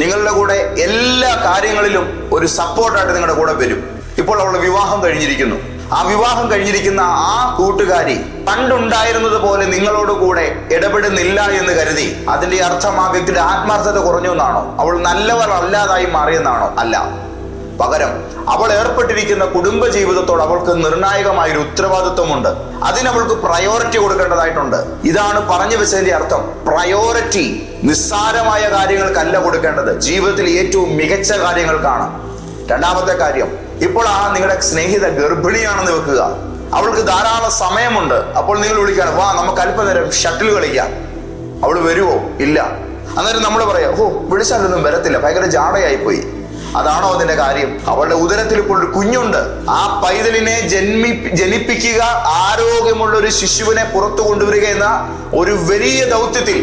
നിങ്ങളുടെ കൂടെ എല്ലാ കാര്യങ്ങളിലും ഒരു സപ്പോർട്ടായിട്ട് നിങ്ങളുടെ കൂടെ വരും. ഇപ്പോൾ അവൾ വിവാഹം കഴിഞ്ഞിരിക്കുന്നു. ആ വിവാഹം കഴിഞ്ഞിരിക്കുന്ന ആ കൂട്ടുകാരി പണ്ടുണ്ടായിരുന്നത് പോലെ നിങ്ങളോട് കൂടെ ഇടപെടുന്നില്ല എന്ന് കരുതി അതിന്റെ അർത്ഥം ആ വ്യക്തിയുടെ ആത്മാർത്ഥത കുറഞ്ഞു എന്നാണോ? അവൾ നല്ലവർ അല്ലാതായി മാറിയെന്നാണോ? അല്ല. പകരം അവൾ ഏർപ്പെട്ടിരിക്കുന്ന കുടുംബ ജീവിതത്തോട് അവൾക്ക് നിർണായകമായ ഒരു ഉത്തരവാദിത്വമുണ്ട്. അതിനവൾക്ക് പ്രയോറിറ്റി കൊടുക്കേണ്ടതായിട്ടുണ്ട്. ഇതാണ് പറഞ്ഞു വെച്ചതിന്റെ അർത്ഥം. പ്രയോറിറ്റി നിസ്സാരമായ കാര്യങ്ങൾക്കല്ല കൊടുക്കേണ്ടത്. ജീവിതത്തിൽ ഏറ്റവും മികച്ച കാര്യങ്ങൾക്കാണ് രണ്ടാമത്തെ കാര്യം ഇപ്പോൾ ആ നിങ്ങളുടെ സ്നേഹിത ഗർഭിണിയാണെന്ന് വെക്കുക. അവൾക്ക് ധാരാളം സമയമുണ്ട്. അപ്പോൾ നിങ്ങൾ വിളിക്കുകയാണ് വാ നമുക്ക് അല്പനേരം ഷട്ടിൽ കളിക്കാം. അവൾ വരുമോ ഇല്ല. അന്നേരം നമ്മൾ പറയാം ഓ വിളിച്ചാലൊന്നും വരത്തില്ല. ഭയങ്കര ജാടയായി പോയി അതാണോ അതിന്റെ കാര്യം? അവളുടെ ഉദരത്തിൽ ഇപ്പോൾ ഒരു കുഞ്ഞുണ്ട്. ആ പൈതലിനെ ജന്മി ജനിപ്പിക്കുക ആരോഗ്യമുള്ള ഒരു ശിശുവിനെ പുറത്തു കൊണ്ടുവരിക എന്ന ഒരു വലിയ ദൗത്യത്തിൽ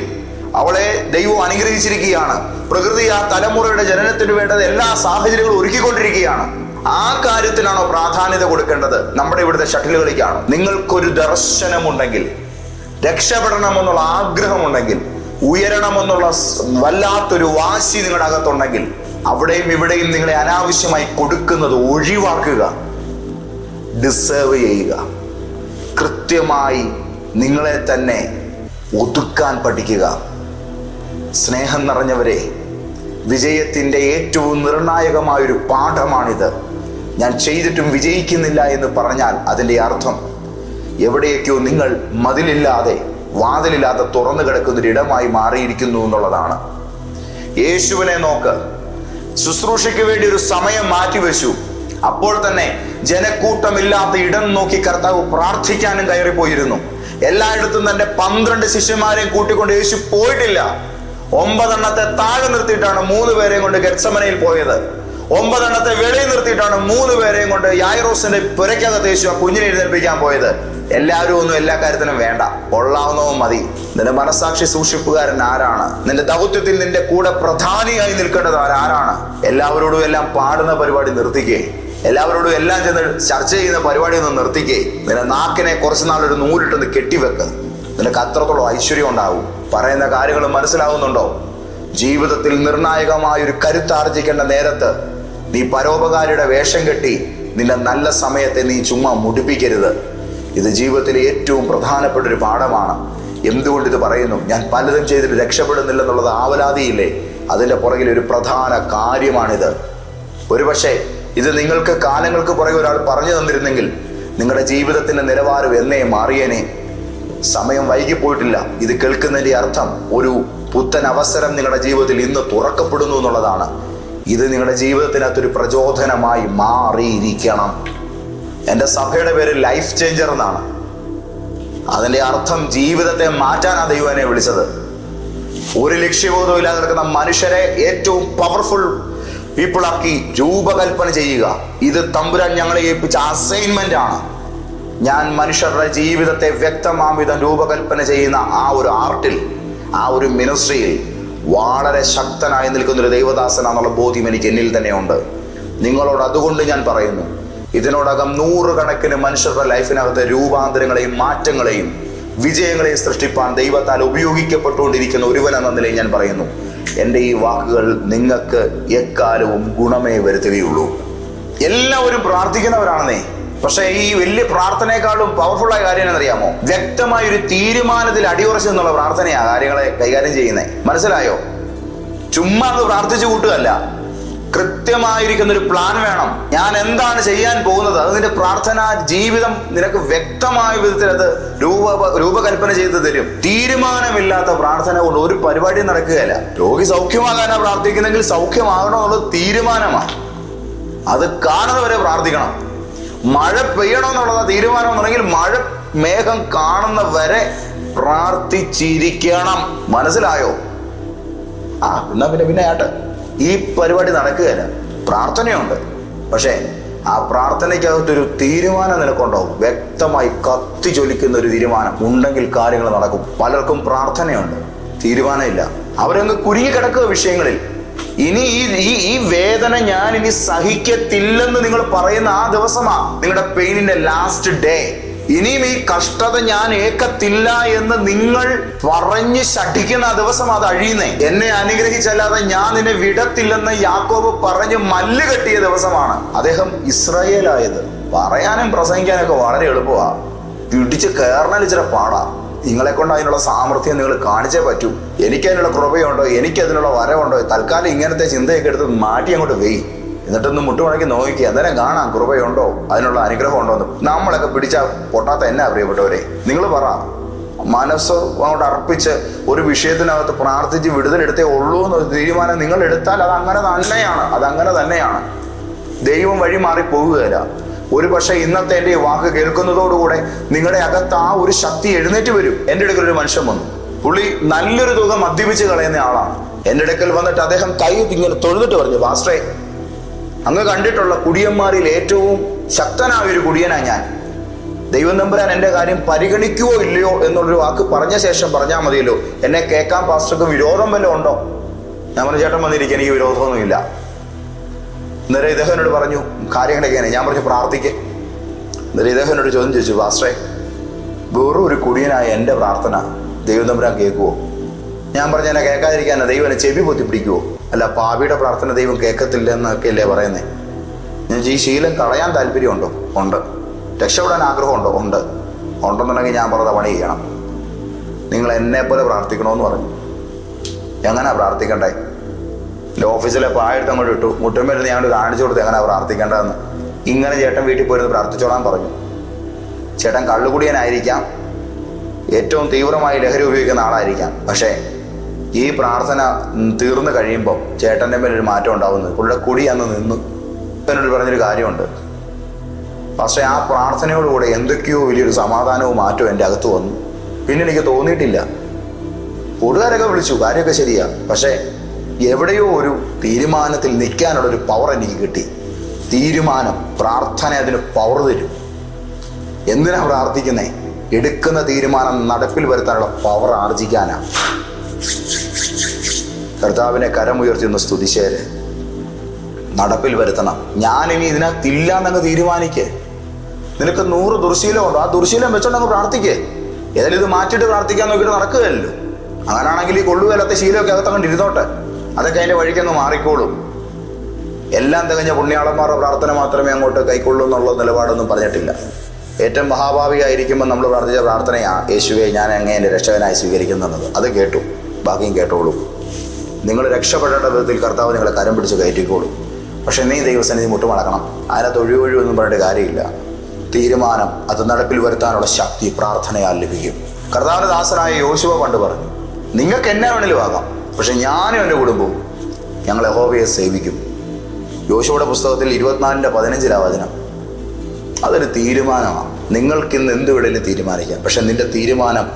അവളെ ദൈവം അനുഗ്രഹിച്ചിരിക്കുകയാണ്. പ്രകൃതി ആ തലമുറയുടെ ജനനത്തിന് വേണ്ടത് എല്ലാ സാഹചര്യങ്ങളും ഒരുക്കിക്കൊണ്ടിരിക്കുകയാണ്. ആ കാര്യത്തിനാണോ പ്രാധാന്യത കൊടുക്കേണ്ടത്? നമ്മുടെ ഇവിടുത്തെ ഷട്ടിൽ കളിക്കാണ് നിങ്ങൾക്കൊരു ദർശനമുണ്ടെങ്കിൽ രക്ഷപ്പെടണമെന്നുള്ള ആഗ്രഹമുണ്ടെങ്കിൽ ഉയരണമെന്നുള്ള വല്ലാത്തൊരു വാശി നിങ്ങളുടെ അകത്തുണ്ടെങ്കിൽ അവിടെയും ഇവിടെയും നിങ്ങളെ അനാവശ്യമായി കൊടുക്കുന്നത് ഒഴിവാക്കുക. ഡിസേർവ് ചെയ്യുക. കൃത്യമായി നിങ്ങളെ തന്നെ ഒതുക്കാൻ പഠിക്കുക. സ്നേഹം നിറഞ്ഞവരെ വിജയത്തിന്റെ ഏറ്റവും നിർണായകമായൊരു പാഠമാണിത്. ഞാൻ ചെയ്തിട്ടും വിജയിക്കുന്നില്ല എന്ന് പറഞ്ഞാൽ അതിന്റെ അർത്ഥം എവിടെയൊക്കെയോ നിങ്ങൾ മതിലില്ലാതെ വാതിലില്ലാതെ തുറന്നു കിടക്കുന്നൊരിടമായി മാറിയിരിക്കുന്നു എന്നുള്ളതാണ്. യേശുവിനെ നോക്ക്. ശുശ്രൂഷയ്ക്ക് വേണ്ടി ഒരു സമയം മാറ്റിവെച്ചു. അപ്പോൾ തന്നെ ജനക്കൂട്ടമില്ലാത്ത ഇടം നോക്കി കർത്താവ് പ്രാർത്ഥിക്കാനും കയറിപ്പോയിരുന്നു. എല്ലായിടത്തും തന്റെ പന്ത്രണ്ട് ശിഷ്യന്മാരെയും കൂട്ടിക്കൊണ്ട് യേശു പോയിട്ടില്ല. ഒമ്പതെണ്ണത്തെ താഴെ നിർത്തിയിട്ടാണ് മൂന്ന് പേരെയും കൊണ്ട് ഗെത്സമനയിൽ പോയത്. ഒമ്പതെണ്ണത്തെ വെളിയിൽ നിർത്തിയിട്ടാണ് മൂന്ന് പേരെയും കൊണ്ട് യായറോസിന്റെ പുരയ്ക്കകത്ത് യേശു ആ കുഞ്ഞിനെ എഴുന്നേൽപ്പിക്കാൻ പോയത്. എല്ലാവരും ഒന്നും എല്ലാ കാര്യത്തിനും വേണ്ട. കൊള്ളാവുന്നതും മതി. നിന്റെ മനസാക്ഷി സൂക്ഷിപ്പുകാരൻ ആരാണ്? നിന്റെ ദൗത്യത്തിൽ നിന്റെ കൂടെ പ്രധാനിയായി നിൽക്കേണ്ടത് ആരാണ്? എല്ലാവരോടും എല്ലാം പാടുന്ന പരിപാടി നിർത്തിക്കേ. എല്ലാവരോടും എല്ലാം ചെന്ന് ചർച്ച ചെയ്യുന്ന പരിപാടി ഒന്ന് നിർത്തിക്കേ. നിന്റെ നാക്കിനെ കുറച്ച് നാളൊരു നൂലിട്ടൊന്ന് കെട്ടിവെക്ക്. നിനക്ക് അത്രത്തോളം ഐശ്വര്യം ഉണ്ടാവും. പറയുന്ന കാര്യങ്ങൾ മനസ്സിലാവുന്നുണ്ടോ? ജീവിതത്തിൽ നിർണായകമായ ഒരു കരുത്താർജിക്കേണ്ട നേരത്ത് നീ പരോപകാരിയുടെ വേഷം കെട്ടി നിന്റെ നല്ല സമയത്തെ നീ ചുമ്മാ മുടിപ്പിക്കരുത്. ഇത് ജീവിതത്തിലെ ഏറ്റവും പ്രധാനപ്പെട്ട ഒരു പാഠമാണ്. എന്തുകൊണ്ട് ഇത് പറയുന്നു? ഞാൻ പലതും ചെയ്തിട്ട് രക്ഷപ്പെടുന്നില്ലെന്നുള്ളത് ആവലാതിയില്ലേ? അതിന്റെ പുറകിൽ ഒരു പ്രധാന കാര്യമാണിത്. ഒരുപക്ഷെ ഇത് നിങ്ങൾക്ക് കാലങ്ങൾക്ക് പുറകെ ഒരാൾ പറഞ്ഞു തന്നിരുന്നെങ്കിൽ നിങ്ങളുടെ ജീവിതത്തിന്റെ നിലവാരം എന്നേ മാറിയേനെ. സമയം വൈകിപ്പോയിട്ടില്ല. ഇത് കേൾക്കുന്നതിന്റെ അർത്ഥം ഒരു പുത്തൻ അവസരം നിങ്ങളുടെ ജീവിതത്തിൽ ഇന്ന് തുറക്കപ്പെടുന്നു എന്നുള്ളതാണ്. ഇത് നിങ്ങളുടെ ജീവിതത്തിനകത്തൊരു പ്രചോദനമായി മാറിയിരിക്കണം. എന്റെ സഭയുടെ പേര് ലൈഫ് ചേഞ്ചർ എന്നാണ്. അതിന്റെ അർത്ഥം ജീവിതത്തെ മാറ്റാനാണ് ദൈവം എന്നെ വിളിച്ചത്. ഒരു ലക്ഷ്യബോധവും ഇല്ലാതെ നടക്കുന്ന മനുഷ്യരെ ഏറ്റവും പവർഫുൾ പീപ്പിളാക്കി രൂപകൽപ്പന ചെയ്യുക. ഇത് തമ്പുരാൻ ഞങ്ങളെ ഏൽപ്പിച്ച അസൈൻമെന്റ് ആണ്. ഞാൻ മനുഷ്യരുടെ ജീവിതത്തെ വ്യക്തമാം വിധം രൂപകൽപ്പന ചെയ്യുന്ന ആ ഒരു ആർട്ടിൽ ആ ഒരു മിനിസ്ട്രിയിൽ വളരെ ശക്തനായി നിൽക്കുന്ന ഒരു ദൈവദാസനാന്നുള്ള ബോധ്യം എനിക്ക് എന്നിൽ തന്നെയുണ്ട്. നിങ്ങളോട് അതുകൊണ്ട് ഞാൻ പറയുന്നു. ഇതിനോടകം നൂറുകണക്കിന് മനുഷ്യരുടെ ലൈഫിനകത്ത് രൂപാന്തരങ്ങളെയും മാറ്റങ്ങളെയും വിജയങ്ങളെയും സൃഷ്ടിപ്പാൻ ദൈവത്താൽ ഉപയോഗിക്കപ്പെട്ടുകൊണ്ടിരിക്കുന്ന ഒരുവൻ എന്ന നിലയിൽ ഞാൻ പറയുന്നു. എന്റെ ഈ വാക്കുകൾ നിങ്ങൾക്ക് എക്കാലവും ഗുണമേ വരുത്തുകയുള്ളൂ. എല്ലാവരും പ്രാർത്ഥിക്കുന്നവരാണെന്നേ. പക്ഷേ ഈ വലിയ പ്രാർത്ഥനയെക്കാളും പവർഫുൾ ആയ കാര്യം എന്നറിയാമോ വ്യക്തമായ ഒരു തീരുമാനത്തിൽ അടിയുറച്ചു എന്നുള്ള പ്രാർത്ഥനയാണ് കാര്യങ്ങളെ കൈകാര്യം ചെയ്യുന്നത് മനസ്സിലായോ? ചുമ്മാ അത് പ്രാർത്ഥിച്ചു കൂട്ടുകയല്ല. കൃത്യമായിരിക്കുന്ന ഒരു പ്ലാൻ വേണം. ഞാൻ എന്താണ് ചെയ്യാൻ പോകുന്നത്? അത് നിന്റെ പ്രാർത്ഥന ജീവിതം നിനക്ക് വ്യക്തമായ വിധത്തിൽ അത് രൂപ രൂപകൽപ്പന ചെയ്ത് തരും. തീരുമാനമില്ലാത്ത പ്രാർത്ഥന കൊണ്ട് ഒരു പരിപാടി നടക്കുകയല്ല. രോഗി സൗഖ്യമാകാനാണ് പ്രാർത്ഥിക്കുന്നെങ്കിൽ സൗഖ്യമാകണം എന്നുള്ളത് തീരുമാനമാണ്. അത് കാണുന്നവരെ പ്രാർത്ഥിക്കണം. മഴ പെയ്യണമെന്നുള്ളത് തീരുമാനം എന്നുണ്ടെങ്കിൽ മഴ മേഘം കാണുന്ന വരെ പ്രാർത്ഥിച്ചിരിക്കണം. മനസ്സിലായോ? ആ എന്നാ പിന്നെ പിന്നെ ആട്ടെ ഈ പരിപാടി നടക്കുകയല്ല. പ്രാർത്ഥനയുണ്ട്. പക്ഷേ ആ പ്രാർത്ഥനയ്ക്കകത്തൊരു തീരുമാനം നിനക്കുണ്ടാവും വ്യക്തമായി കത്തി ചൊലിക്കുന്ന ഒരു തീരുമാനം ഉണ്ടെങ്കിൽ കാര്യങ്ങൾ നടക്കും. പലർക്കും പ്രാർത്ഥനയുണ്ട്. തീരുമാനമില്ല. അവരൊന്ന് കുരുങ്ങി കിടക്കുക വിഷയങ്ങളിൽ. ഇനി ഈ ഈ ഈ വേദന ഞാൻ ഇനി സഹിക്കത്തില്ലെന്ന് നിങ്ങൾ പറയുന്ന ആ ദിവസമാ നിങ്ങളുടെ പെയിനിന്റെ ലാസ്റ്റ് ഡേ ഇനിയും ഈ കഷ്ടത ഞാൻ ഏക്കത്തില്ല എന്ന് നിങ്ങൾ പറഞ്ഞ് ശഠിക്കുന്ന ദിവസം അത് അഴിയുന്നേ. എന്നെ അനുഗ്രഹിച്ചല്ലാതെ ഞാൻ നിന്നെ വിടത്തില്ലെന്ന് യാക്കോബ് പറഞ്ഞ് മല്ല് കെട്ടിയ ദിവസമാണ്. അദ്ദേഹം ഇസ്രയേലായത്. പറയാനും പ്രസംഗിക്കാനൊക്കെ വളരെ എളുപ്പമാ. പിടിച്ച് കയറണൽ ചില പാടാ. നിങ്ങളെ കൊണ്ട് അതിനുള്ള സാമർഥ്യം നിങ്ങൾ കാണിച്ചേ പറ്റൂ. എനിക്കതിനുള്ള കൃപയുണ്ടോ? എനിക്കതിനുള്ള വരവുണ്ടോ? തൽക്കാലം ഇങ്ങനത്തെ ചിന്തയൊക്കെ എടുത്ത് മാറ്റി അങ്ങോട്ട് വെയ്. എന്നിട്ടൊന്ന് മുട്ടുമുണക്കി നോക്കി. അന്നേരം കാണാം കൃപയുണ്ടോ അതിനുള്ള അനുഗ്രഹം ഉണ്ടോ എന്ന്. നമ്മളൊക്കെ പിടിച്ച പൊട്ടാത്ത എന്നാ പ്രിയപ്പെട്ടവരെ? നിങ്ങൾ പറ. മനസ്സ് അങ്ങോട്ട് അർപ്പിച്ച് ഒരു വിഷയത്തിനകത്ത് പ്രാർത്ഥിച്ച് വിടുതലെടുത്തേ ഉള്ളൂ എന്ന് തീരുമാനം നിങ്ങൾ എടുത്താൽ അത് അങ്ങനെ തന്നെയാണ്. അത് അങ്ങനെ തന്നെയാണ്. ദൈവം വഴി മാറി പോകുകയില്ല ഒരു പക്ഷേ ഇന്നത്തെ എന്റെ ഈ വാക്ക് കേൾക്കുന്നതോടുകൂടെ നിങ്ങളുടെ അകത്ത് ആ ഒരു ശക്തി എഴുന്നേറ്റ് വരും. എന്റെ അടുക്കൽ ഒരു മനുഷ്യൻ വന്നു. പുള്ളി നല്ലൊരു തുക മദ്യപിച്ച് കളയുന്ന ആളാണ്. എന്റെ അടുക്കൽ വന്നിട്ട് അദ്ദേഹം കൈ ഇങ്ങനെ തൊഴുതിട്ട് പറഞ്ഞു പാസ്റ്ററെ അങ്ങ് കണ്ടിട്ടുള്ള കുടിയന്മാരിൽ ഏറ്റവും ശക്തനായ ഒരു കുടിയനാ ഞാൻ. ദൈവം നമ്പുരാൻ എന്റെ കാര്യം പരിഗണിക്കുവോ ഇല്ലയോ എന്നുള്ളൊരു വാക്ക് പറഞ്ഞ ശേഷം പറഞ്ഞാൽ മതിയല്ലോ. എന്നെ കേൾക്കാൻ പാസ്റ്റർക്ക് വിരോധം വല്ലതും ഉണ്ടോ? ഞാൻ പറഞ്ഞു ചേട്ടൻ വന്നിരിക്കും എനിക്ക് വിരോധമൊന്നുമില്ല. അന്നേരം ഇദ്ദേഹം എന്നോട് പറഞ്ഞു കാര്യങ്ങളൊക്കെ ഞാൻ പറഞ്ഞു പ്രാർത്ഥിക്കേ. അന്നേരം ഇദ്ദേഹം എന്നോട് ചോദ്യം ചോദിച്ചു പാസ്റ്ററെ വെറും ഒരു കുടിയനായ എന്റെ പ്രാർത്ഥന ദൈവം തമ്പുരാൻ കേൾക്കുവോ? ഞാൻ പറഞ്ഞ എന്നെ കേൾക്കാതിരിക്കാൻ ദൈവം എന്നെ ചെവി പൊത്തിപ്പിടിക്കുവോ? അല്ല പാപിയുടെ പ്രാർത്ഥന ദൈവം കേൾക്കത്തില്ല എന്നൊക്കെ അല്ലേ പറയുന്നേ? ഞാൻ ഈ ശീലം കളയാൻ താല്പര്യമുണ്ടോ? ഉണ്ട്. രക്ഷപ്പെടാൻ ആഗ്രഹമുണ്ടോ? ഉണ്ട്. ഉണ്ടെന്നുണ്ടെങ്കിൽ ഞാൻ പറഞ്ഞ പണി ചെയ്യണം. നിങ്ങൾ എന്നെ പോലെ പ്രാർത്ഥിക്കണമെന്ന് പറഞ്ഞു. എങ്ങനെ പ്രാർത്ഥിക്കണ്ടേ? എന്റെ ഓഫീസിലെ പായെടുത്ത് അങ്ങോട്ട് ഇട്ടു. മുട്ടുമ്പരുന്ന് ഞാൻ കാണിച്ചു കൊടുത്ത് എങ്ങനെയാ പ്രാർത്ഥിക്കേണ്ടതെന്ന്. ഇങ്ങനെ ചേട്ടൻ വീട്ടിൽ പോയിരുന്ന് പ്രാർത്ഥിച്ചോളാൻ പറഞ്ഞു. ചേട്ടൻ കള്ളുകുടിയനായിരിക്കാം. ഏറ്റവും തീവ്രമായി ലഹരി ഉപയോഗിക്കുന്ന ആളായിരിക്കാം. പക്ഷേ ഈ പ്രാർത്ഥന തീർന്നു കഴിയുമ്പോൾ ചേട്ടന്റെ മേലൊരു മാറ്റം ഉണ്ടാവുന്നത് പുള്ളിയുടെ കുടി അന്ന് നിന്നു. എന്നോട് പറഞ്ഞൊരു കാര്യമുണ്ട്. പക്ഷേ ആ പ്രാർത്ഥനയോടുകൂടെ എന്തൊക്കെയോ വലിയൊരു സമാധാനവും മാറ്റവും എന്റെ അകത്ത് വന്നു. പിന്നെ എനിക്ക് തോന്നിയിട്ടില്ല. കൂട്ടുകാരൊക്കെ വിളിച്ചു കാര്യമൊക്കെ ശരിയാ. പക്ഷേ എവിടെയോ ഒരു തീരുമാനത്തിൽ നിൽക്കാനുള്ള ഒരു പവർ എനിക്ക് കിട്ടി. തീരുമാനം പ്രാർത്ഥന അതിന് പവർ തരും. എന്തിനാ പ്രാർത്ഥിക്കുന്നേ? എടുക്കുന്ന തീരുമാനം നടപ്പിൽ വരുത്താനുള്ള പവർ ആർജിക്കാനാ. കർത്താവിനെ കരമുയർത്തി ഒന്ന് സ്തുതിച്ചേര് നടപ്പിൽ വരുത്തണം. ഞാൻ ഇനി ഇതിനകത്തില്ല എന്നങ്ങ് തീരുമാനിക്കേ. നിനക്ക് നൂറ് ദുർശീലം ഉണ്ടോ? ആ ദുർശീലം വെച്ചോണ്ടങ്ങ് പ്രാർത്ഥിക്കേ. ഏതായാലും ഇത് മാറ്റിയിട്ട് പ്രാർത്ഥിക്കാൻ നോക്കിയിട്ട് നടക്കുകയല്ലോ. അങ്ങനാണെങ്കിൽ ഈ കൊള്ളുകയല്ലാത്ത ശീലമൊക്കെ അകത്തങ്ങോട്ട് ഇരുന്നോട്ടെ. അതൊക്കെ അതിന്റെ വഴിക്കങ്ങ് മാറിക്കോളും. എല്ലാം തികഞ്ഞ പുണ്യാളന്മാരുടെ പ്രാർത്ഥന മാത്രമേ അങ്ങോട്ട് കൈക്കൊള്ളൂ എന്നുള്ള നിലപാടൊന്നും പറഞ്ഞിട്ടില്ല. ഏറ്റവും മഹാഭാവിയായിരിക്കുമ്പോൾ നമ്മൾ പ്രാർത്ഥിച്ച പ്രാർത്ഥനയാണ് യേശുവെ ഞാൻ അങ്ങേ എന്റെ രക്ഷകനായി സ്വീകരിക്കുന്നത് അത് കേട്ടു. ബാക്കിയും കേട്ടോളൂ. നിങ്ങൾ രക്ഷപ്പെടേണ്ട വിധത്തിൽ കർത്താവ് നിങ്ങളെ കരം പിടിച്ച് കയറ്റിക്കോളൂ. പക്ഷെ നീ ദൈവസന്നിധി മുട്ടുമടക്കണം. അതിനകത്ത് ഒഴിവൊഴിവ് എന്നും പറഞ്ഞിട്ട് കാര്യമില്ല. തീരുമാനം അത് നടപ്പിൽ വരുത്താനുള്ള ശക്തി പ്രാർത്ഥനയാൽ ലഭിക്കും. കർത്താവിന്റെ ദാസനായ യോശുവ പണ്ട് പറഞ്ഞു നിങ്ങൾക്ക് എന്നെ വേണേലും ആകാം പക്ഷെ ഞാനും എന്റെ കുടുംബവും ഞങ്ങൾ യഹോവയെ സേവിക്കും. യോശുവയുടെ പുസ്തകത്തിൽ ഇരുപത്തിനാലിന്റെ പതിനഞ്ചിലാ വചനം. അതൊരു തീരുമാനമാണ് നിങ്ങൾക്കിന്ന് എന്ത് വേണേലും തീരുമാനിക്കാം. പക്ഷെ നിന്റെ തീരുമാനം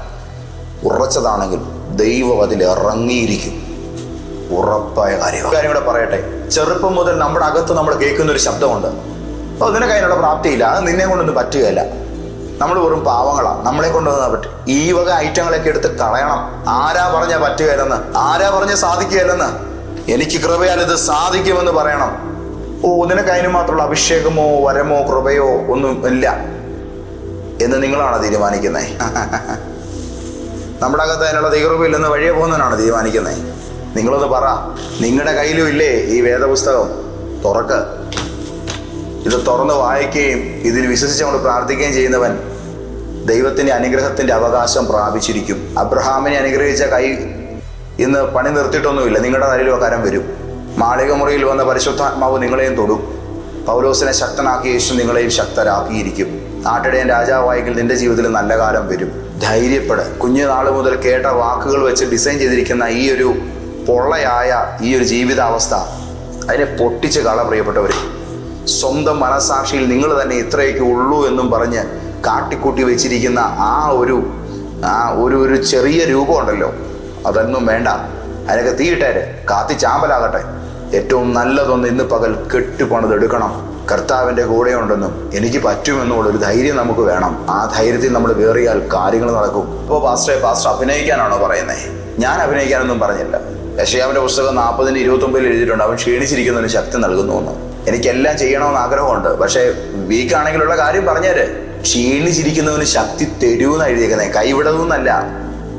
ഉറച്ചതാണെങ്കിൽ ദൈവം അതിൽ ഇറങ്ങിയിരിക്കും. ഉറപ്പായ കാര്യം കാര്യം കൂടെ പറയട്ടെ. ചെറുപ്പം മുതൽ നമ്മുടെ അകത്ത് നമ്മൾ കേൾക്കുന്ന ഒരു ശബ്ദമുണ്ട്. അപ്പോൾ നിനക്ക് അതിനുള്ള പ്രാപ്തിയില്ല. അത് നിന്നെ കൊണ്ടൊന്നും പറ്റുകയില്ല. നമ്മൾ വെറും പാവങ്ങളാണ് നമ്മളെ കൊണ്ടുവന്നാൽ പറ്റും. ഈ വക ഐറ്റങ്ങളൊക്കെ എടുത്ത് കളയണം. ആരാ പറഞ്ഞാൽ പറ്റുകയില്ലെന്ന്? ആരാ പറഞ്ഞ സാധിക്കുകയില്ലെന്ന്? എനിക്ക് കൃപയാൽ ഇത് സാധിക്കുമെന്ന് പറയണം. ഓ നിനക്ക് അതിന് മാത്രമുള്ള അഭിഷേകമോ വരമോ കൃപയോ ഒന്നും ഇല്ല. എന്ന് നിങ്ങളാണ് തീരുമാനിക്കുന്നത് <laughs> നമ്മുടെ അകത്ത് അതിനുള്ള ദൈവകൃപയില്ലെന്ന് വഴിയെ പോകുന്നതിനാണ് തീരുമാനിക്കുന്നത്. നിങ്ങളൊന്ന് പറ. നിങ്ങളുടെ കയ്യിലും ഇല്ലേ ഈ വേദപുസ്തകം? തുറക്ക്. ഇത് തുറന്ന് വായിക്കുകയും ഇതിൽ വിശ്വസിച്ച് നമ്മൾ പ്രാർത്ഥിക്കുകയും ചെയ്യുന്നവൻ ദൈവത്തിന്റെ അനുഗ്രഹത്തിന്റെ അവകാശം പ്രാപിച്ചിരിക്കും. അബ്രഹാമിനെ അനുഗ്രഹിച്ച കൈ ഇന്ന് പണി നിർത്തിയിട്ടൊന്നുമില്ല. നിങ്ങളുടെ തലയിലും അക്കാരം വരും. മാളിക മുറിയിൽ വന്ന പരിശുദ്ധാത്മാവ് നിങ്ങളെയും തൊടും. പൗലോസിനെ ശക്തനാക്കിയ യേശു നിങ്ങളെയും ശക്തരാക്കിയിരിക്കും. നാട്ടിടയൻ രാജാവായെങ്കിൽ നിന്റെ ജീവിതത്തിൽ നല്ല കാലം വരും. ധൈര്യപ്പെട്. കുഞ്ഞുനാൾ മുതൽ കേട്ട വാക്കുകൾ വെച്ച് ഡിസൈൻ ചെയ്തിരിക്കുന്ന ഈ ഒരു പൊള്ളയായ ഈ ഒരു ജീവിതാവസ്ഥ അതിനെ പൊട്ടിച്ച് കള പ്രിയപ്പെട്ടവർ സ്വന്തം മനസാക്ഷിയിൽ നിങ്ങൾ തന്നെ ഇത്രയൊക്കെ ഉള്ളൂ എന്നും പറഞ്ഞ് കാട്ടിക്കൂട്ടി വെച്ചിരിക്കുന്ന ആ ഒരു ആ ഒരു ഒരു ചെറിയ രൂപമുണ്ടല്ലോ അതൊന്നും വേണ്ട. അതിനൊക്കെ തീയിട്ടേര്. കാത്തി ചാമ്പലാകട്ടെ. ഏറ്റവും നല്ലതൊന്ന് ഇന്ന് പകൽ കെട്ടുപണിതെടുക്കണം. കർത്താവിന്റെ കൂടെയുണ്ടെന്നും എനിക്ക് പറ്റുമെന്നുള്ളൊരു ധൈര്യം നമുക്ക് വേണം. ആ ധൈര്യത്തിൽ നമ്മൾ കയറിയാൽ കാര്യങ്ങൾ നടക്കും. അപ്പോൾ പാസ്റ്ററെ പാസ്റ്റർ അഭിനയിക്കാനാണോ പറയുന്നത് ഞാൻ അഭിനയിക്കാനൊന്നും പറഞ്ഞില്ല. യശയാവിന്റെ പുസ്തകം നാൽപ്പതിന് ഇരുപത്തൊമ്പതിൽ എഴുതിയിട്ടുണ്ട്. അവൻ ക്ഷീണിച്ചിരിക്കുന്നതിന് ശക്തി നൽകുന്നു എന്ന് എനിക്കെല്ലാം ചെയ്യണമെന്ന് ആഗ്രഹമുണ്ട്. പക്ഷേ വീക്കാണെങ്കിലുള്ള കാര്യം പറഞ്ഞേര്. ക്ഷീണിച്ചിരിക്കുന്നവന് ശക്തി തരുമെന്നാണ് എഴുതിയേക്കുന്നത് കൈവിടതെന്നല്ല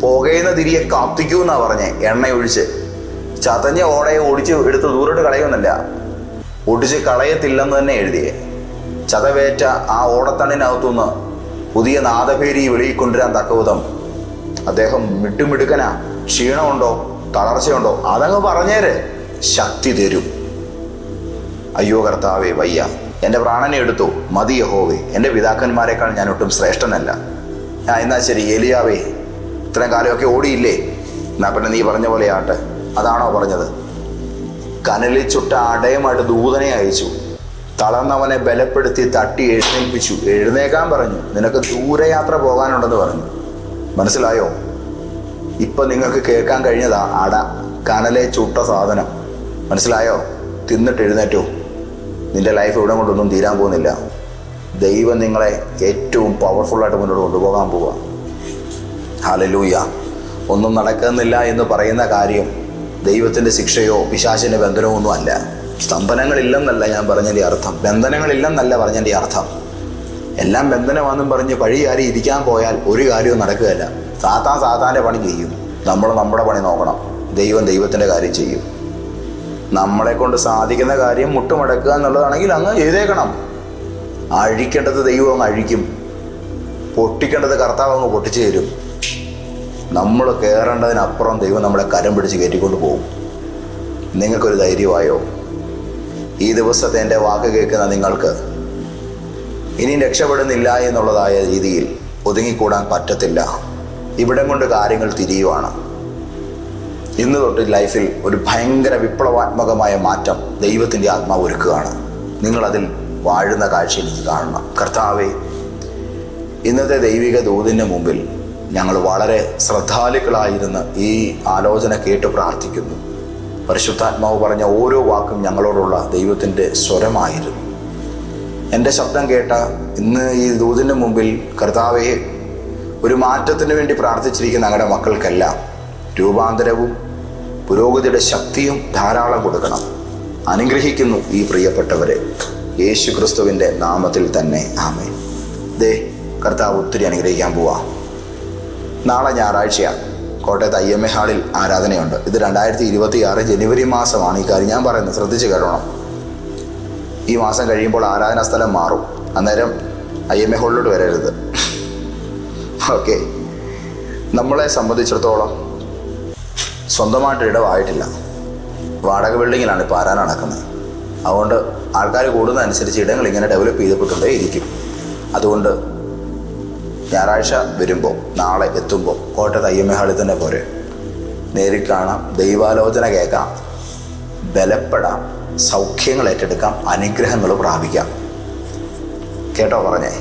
പുകയുന്ന തിരിയെ കാത്തിക്കൂന്നാ പറഞ്ഞേ. എണ്ണ ഒഴിച്ച് ചതഞ്ഞ ഓടയെ ഓടിച്ച് എടുത്ത് ദൂരോട്ട് കളയുമെന്നല്ല ഒടിച്ച് കളയത്തില്ലെന്ന് തന്നെ എഴുതിയേ. ചതവേറ്റ ആ ഓടത്തണ്ണിനകത്തുനിന്ന് പുതിയ നാദഭേരി വെളിയിൽ കൊണ്ടുവരാൻ തക്കവിധം അദ്ദേഹം മിട്ടുമിടുക്കനാ. ക്ഷീണമുണ്ടോ? തളർച്ചയുണ്ടോ? അതങ്ങ് പറഞ്ഞേര്. ശക്തി തരും. അയ്യോ കർത്താവേ വയ്യ. എന്റെ പ്രാണനെ എടുത്തു. മതി യഹോവേ. എന്റെ പിതാക്കന്മാരെക്കാൾ ഞാൻ ഒട്ടും ശ്രേഷ്ഠനല്ല. ആ എന്നാ ശരി ഏലിയാവേ. ഇത്രയും കാലമൊക്കെ ഓടിയില്ലേ? എന്നാ പിന്നെ നീ പറഞ്ഞ പോലെ ആട്ടെ അതാണോ പറഞ്ഞത്? കനലിൽ ചുട്ട അടയമായിട്ട് ദൂതനെ അയച്ചു. തളർന്നവനെ ബലപ്പെടുത്തി തട്ടി എഴുന്നേൽപ്പിച്ചു. എഴുന്നേക്കാൻ പറഞ്ഞു. നിനക്ക് ദൂരയാത്ര പോകാനുണ്ടെന്ന് പറഞ്ഞു. മനസ്സിലായോ? ഇപ്പൊ നിങ്ങൾക്ക് കേൾക്കാൻ കഴിഞ്ഞതാ അട കനലെ ചുട്ട സാധനം. മനസ്സിലായോ? തിന്നിട്ട് എഴുന്നേറ്റോ. നിന്റെ ലൈഫ് ഇവിടെ കൊണ്ടൊന്നും തീരാൻ പോകുന്നില്ല. ദൈവം നിങ്ങളെ ഏറ്റവും പവർഫുള്ളായിട്ട് മുന്നോട്ട് കൊണ്ടുപോകാൻ പോവുക ഹാലലൂയ ഒന്നും നടക്കുന്നില്ല എന്ന് പറയുന്ന കാര്യം ദൈവത്തിന്റെ ശിക്ഷയോ പിശാചിന്റെ ബന്ധനമോ ഒന്നും അല്ല. സ്തംഭനങ്ങളില്ലെന്നല്ല ഞാൻ പറഞ്ഞതിന്റെ അർത്ഥം. ബന്ധനങ്ങളില്ലെന്നല്ല പറഞ്ഞതിന്റെ അർത്ഥം. എല്ലാം ബന്ധനമാണെന്നും പറഞ്ഞ് പഴിയാരി ഇരിക്കാൻ പോയാൽ ഒരു കാര്യവും നടക്കുകയല്ല. സാത്താൻ സാത്താന്റെ പണി ചെയ്യും. നമ്മൾ നമ്മുടെ പണി നോക്കണം. ദൈവം ദൈവത്തിന്റെ കാര്യം ചെയ്യും. നമ്മളെ കൊണ്ട് സാധിക്കുന്ന കാര്യം മുട്ടുമടക്കുക എന്നുള്ളതാണെങ്കിൽ അങ്ങ് ചെയ്തേക്കണം അഴിക്കേണ്ടത് ദൈവം അങ്ങ് അഴിക്കും. പൊട്ടിക്കേണ്ടത് കർത്താവ് അങ്ങ് പൊട്ടിച്ചു തരും. നമ്മൾ കയറേണ്ടതിനപ്പുറം ദൈവം നമ്മളെ കരം പിടിച്ച് കയറ്റിക്കൊണ്ട് പോകും. നിങ്ങൾക്കൊരു ധൈര്യമായോ? ഈ ദിവസത്തെ എന്റെ വാക്ക് കേൾക്കുന്ന നിങ്ങൾക്ക് ഇനിയും രക്ഷപ്പെടുന്നില്ല എന്നുള്ളതായ രീതിയിൽ ഒതുങ്ങിക്കൂടാൻ പറ്റത്തില്ല. ഇവിടം കൊണ്ട് കാര്യങ്ങൾ തിരിയുവാണ്. ഇന്ന് തൊട്ട് ലൈഫിൽ ഒരു ഭയങ്കര വിപ്ലവാത്മകമായ മാറ്റം ദൈവത്തിന്റെ ആത്മാവ് ഒരുക്കുകയാണ്. നിങ്ങളതിൽ വാഴുന്ന കാഴ്ച എനിക്ക് കാണണം. കർത്താവേ ഇന്നത്തെ ദൈവിക ദൂതിന്റെ മുമ്പിൽ ഞങ്ങൾ വളരെ ശ്രദ്ധാലുക്കളായിരുന്ന് ഈ ആലോചന കേട്ട് പ്രാർത്ഥിക്കുന്നു. പരിശുദ്ധാത്മാവ് പറഞ്ഞ ഓരോ വാക്കും ഞങ്ങളോടുള്ള ദൈവത്തിന്റെ സ്വരമായിരുന്നു. എന്റെ ശബ്ദം കേട്ട ഇന്ന് ഈ ദൂതിന് മുമ്പിൽ കർത്താവെ ഒരു മാറ്റത്തിന് വേണ്ടി പ്രാർത്ഥിച്ചിരിക്കുന്ന ഞങ്ങളുടെ മക്കൾക്കെല്ലാം രൂപാന്തരവും പുരോഗതിയുടെ ശക്തിയും ധാരാളം കൊടുക്കണം. അനുഗ്രഹിക്കുന്നു ഈ പ്രിയപ്പെട്ടവരെ. യേശു ക്രിസ്തുവിന്റെ നാമത്തിൽ തന്നെ ആമേ ദേ കർത്താവ് ഒത്തിരി അനുഗ്രഹിക്കാൻ പോവാ. നാളെ ഞായറാഴ്ചയാണ് കോട്ടയത്ത് ഐ എം എ ഹാളിൽ ആരാധനയുണ്ട്. ഇത് രണ്ടായിരത്തി ഇരുപത്തി ആറ് ജനുവരി മാസമാണ് ഈ കാര്യം ഞാൻ പറയുന്നത്. ശ്രദ്ധിച്ച് കേട്ടോണം. ഈ മാസം കഴിയുമ്പോൾ ആരാധനാ സ്ഥലം മാറും. അന്നേരം ഐ എം എ ഹാളിലോട്ട് വരരുത്. ഓക്കെ. നമ്മളെ സംബന്ധിച്ചിടത്തോളം സ്വന്തമായിട്ട് ഇടവായിട്ടില്ല വാടക ബിൽഡിങ്ങിലാണ് ഇപ്പോൾ ആരാധന നടക്കുന്നത്. അതുകൊണ്ട് ആൾക്കാർ കൂടുന്നതനുസരിച്ച് ഇടങ്ങൾ ഇങ്ങനെ ഡെവലപ്പ് ചെയ്തിട്ടുണ്ടേ ഇരിക്കും അതുകൊണ്ട് ഞായറാഴ്ച വരുമ്പോൾ നാളെ എത്തുമ്പോൾ കോട്ടയത്ത് ഐ എം എ ഹാളിൽ തന്നെ പോരെ. നേരിൽ കാണാം ദൈവാലോചന കേൾക്കാം ബലപ്പെടാം സൗഖ്യങ്ങൾ ഏറ്റെടുക്കാം അനുഗ്രഹങ്ങൾ പ്രാപിക്കാം. കേട്ടോ പറഞ്ഞേ?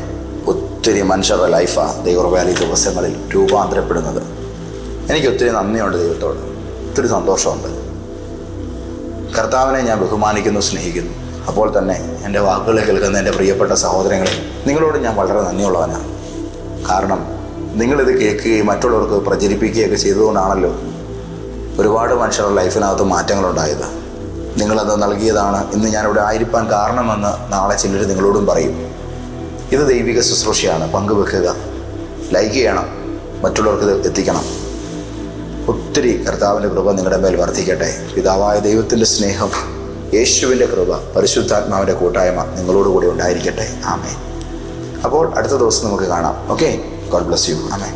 ഒത്തിരി മനുഷ്യരുടെ ലൈഫാണ് ദൈവകൃപയാൽ ഈ ദിവസങ്ങളിൽ രൂപാന്തരപ്പെടുന്നത്. എനിക്ക് ഒത്തിരി നന്ദിയുണ്ട് ദൈവത്തോട്. ഒത്തിരി സന്തോഷമുണ്ട്. കർത്താവിനെ ഞാൻ ബഹുമാനിക്കുന്നു സ്നേഹിക്കുന്നു. അപ്പോൾ തന്നെ എന്റെ വാക്കുകൾ കേൾക്കുന്ന എന്റെ പ്രിയപ്പെട്ട സഹോദരങ്ങളെ നിങ്ങളോട് ഞാൻ വളരെ നന്ദിയുള്ളവനാണ്. കാരണം നിങ്ങളിത് കേൾക്കുകയും മറ്റുള്ളവർക്ക് പ്രചരിപ്പിക്കുകയൊക്കെ ചെയ്തുകൊണ്ടാണല്ലോ ഒരുപാട് മനുഷ്യരുടെ ലൈഫിനകത്ത് മാറ്റങ്ങളുണ്ടായത്. നിങ്ങളത് നൽകിയതാണ്. ഇന്ന് ഞാനിവിടെ ആയിരിക്കാൻ കാരണമെന്ന് നാളെ ചിലർ നിങ്ങളോടും പറയും. ഇത് ദൈവിക ശുശ്രൂഷയാണ്. പങ്കുവെക്കുക. ലൈക്ക് ചെയ്യണം. മറ്റുള്ളവർക്ക് ഇത് എത്തിക്കണം. ഒത്തിരി കർത്താവിന്റെ കൃപ നിങ്ങളുടെ മേൽ വർദ്ധിക്കട്ടെ. പിതാവായ ദൈവത്തിന്റെ സ്നേഹം യേശുവിന്റെ കൃപ പരിശുദ്ധാത്മാവിന്റെ കൂട്ടായ്മ നിങ്ങളോടുകൂടി ഉണ്ടായിരിക്കട്ടെ. ആമേ അപ്പോൾ അടുത്ത ദിവസം നമുക്ക് കാണാം. ഓക്കെ ഗോഡ് ബ്ലസ് യു ആമേ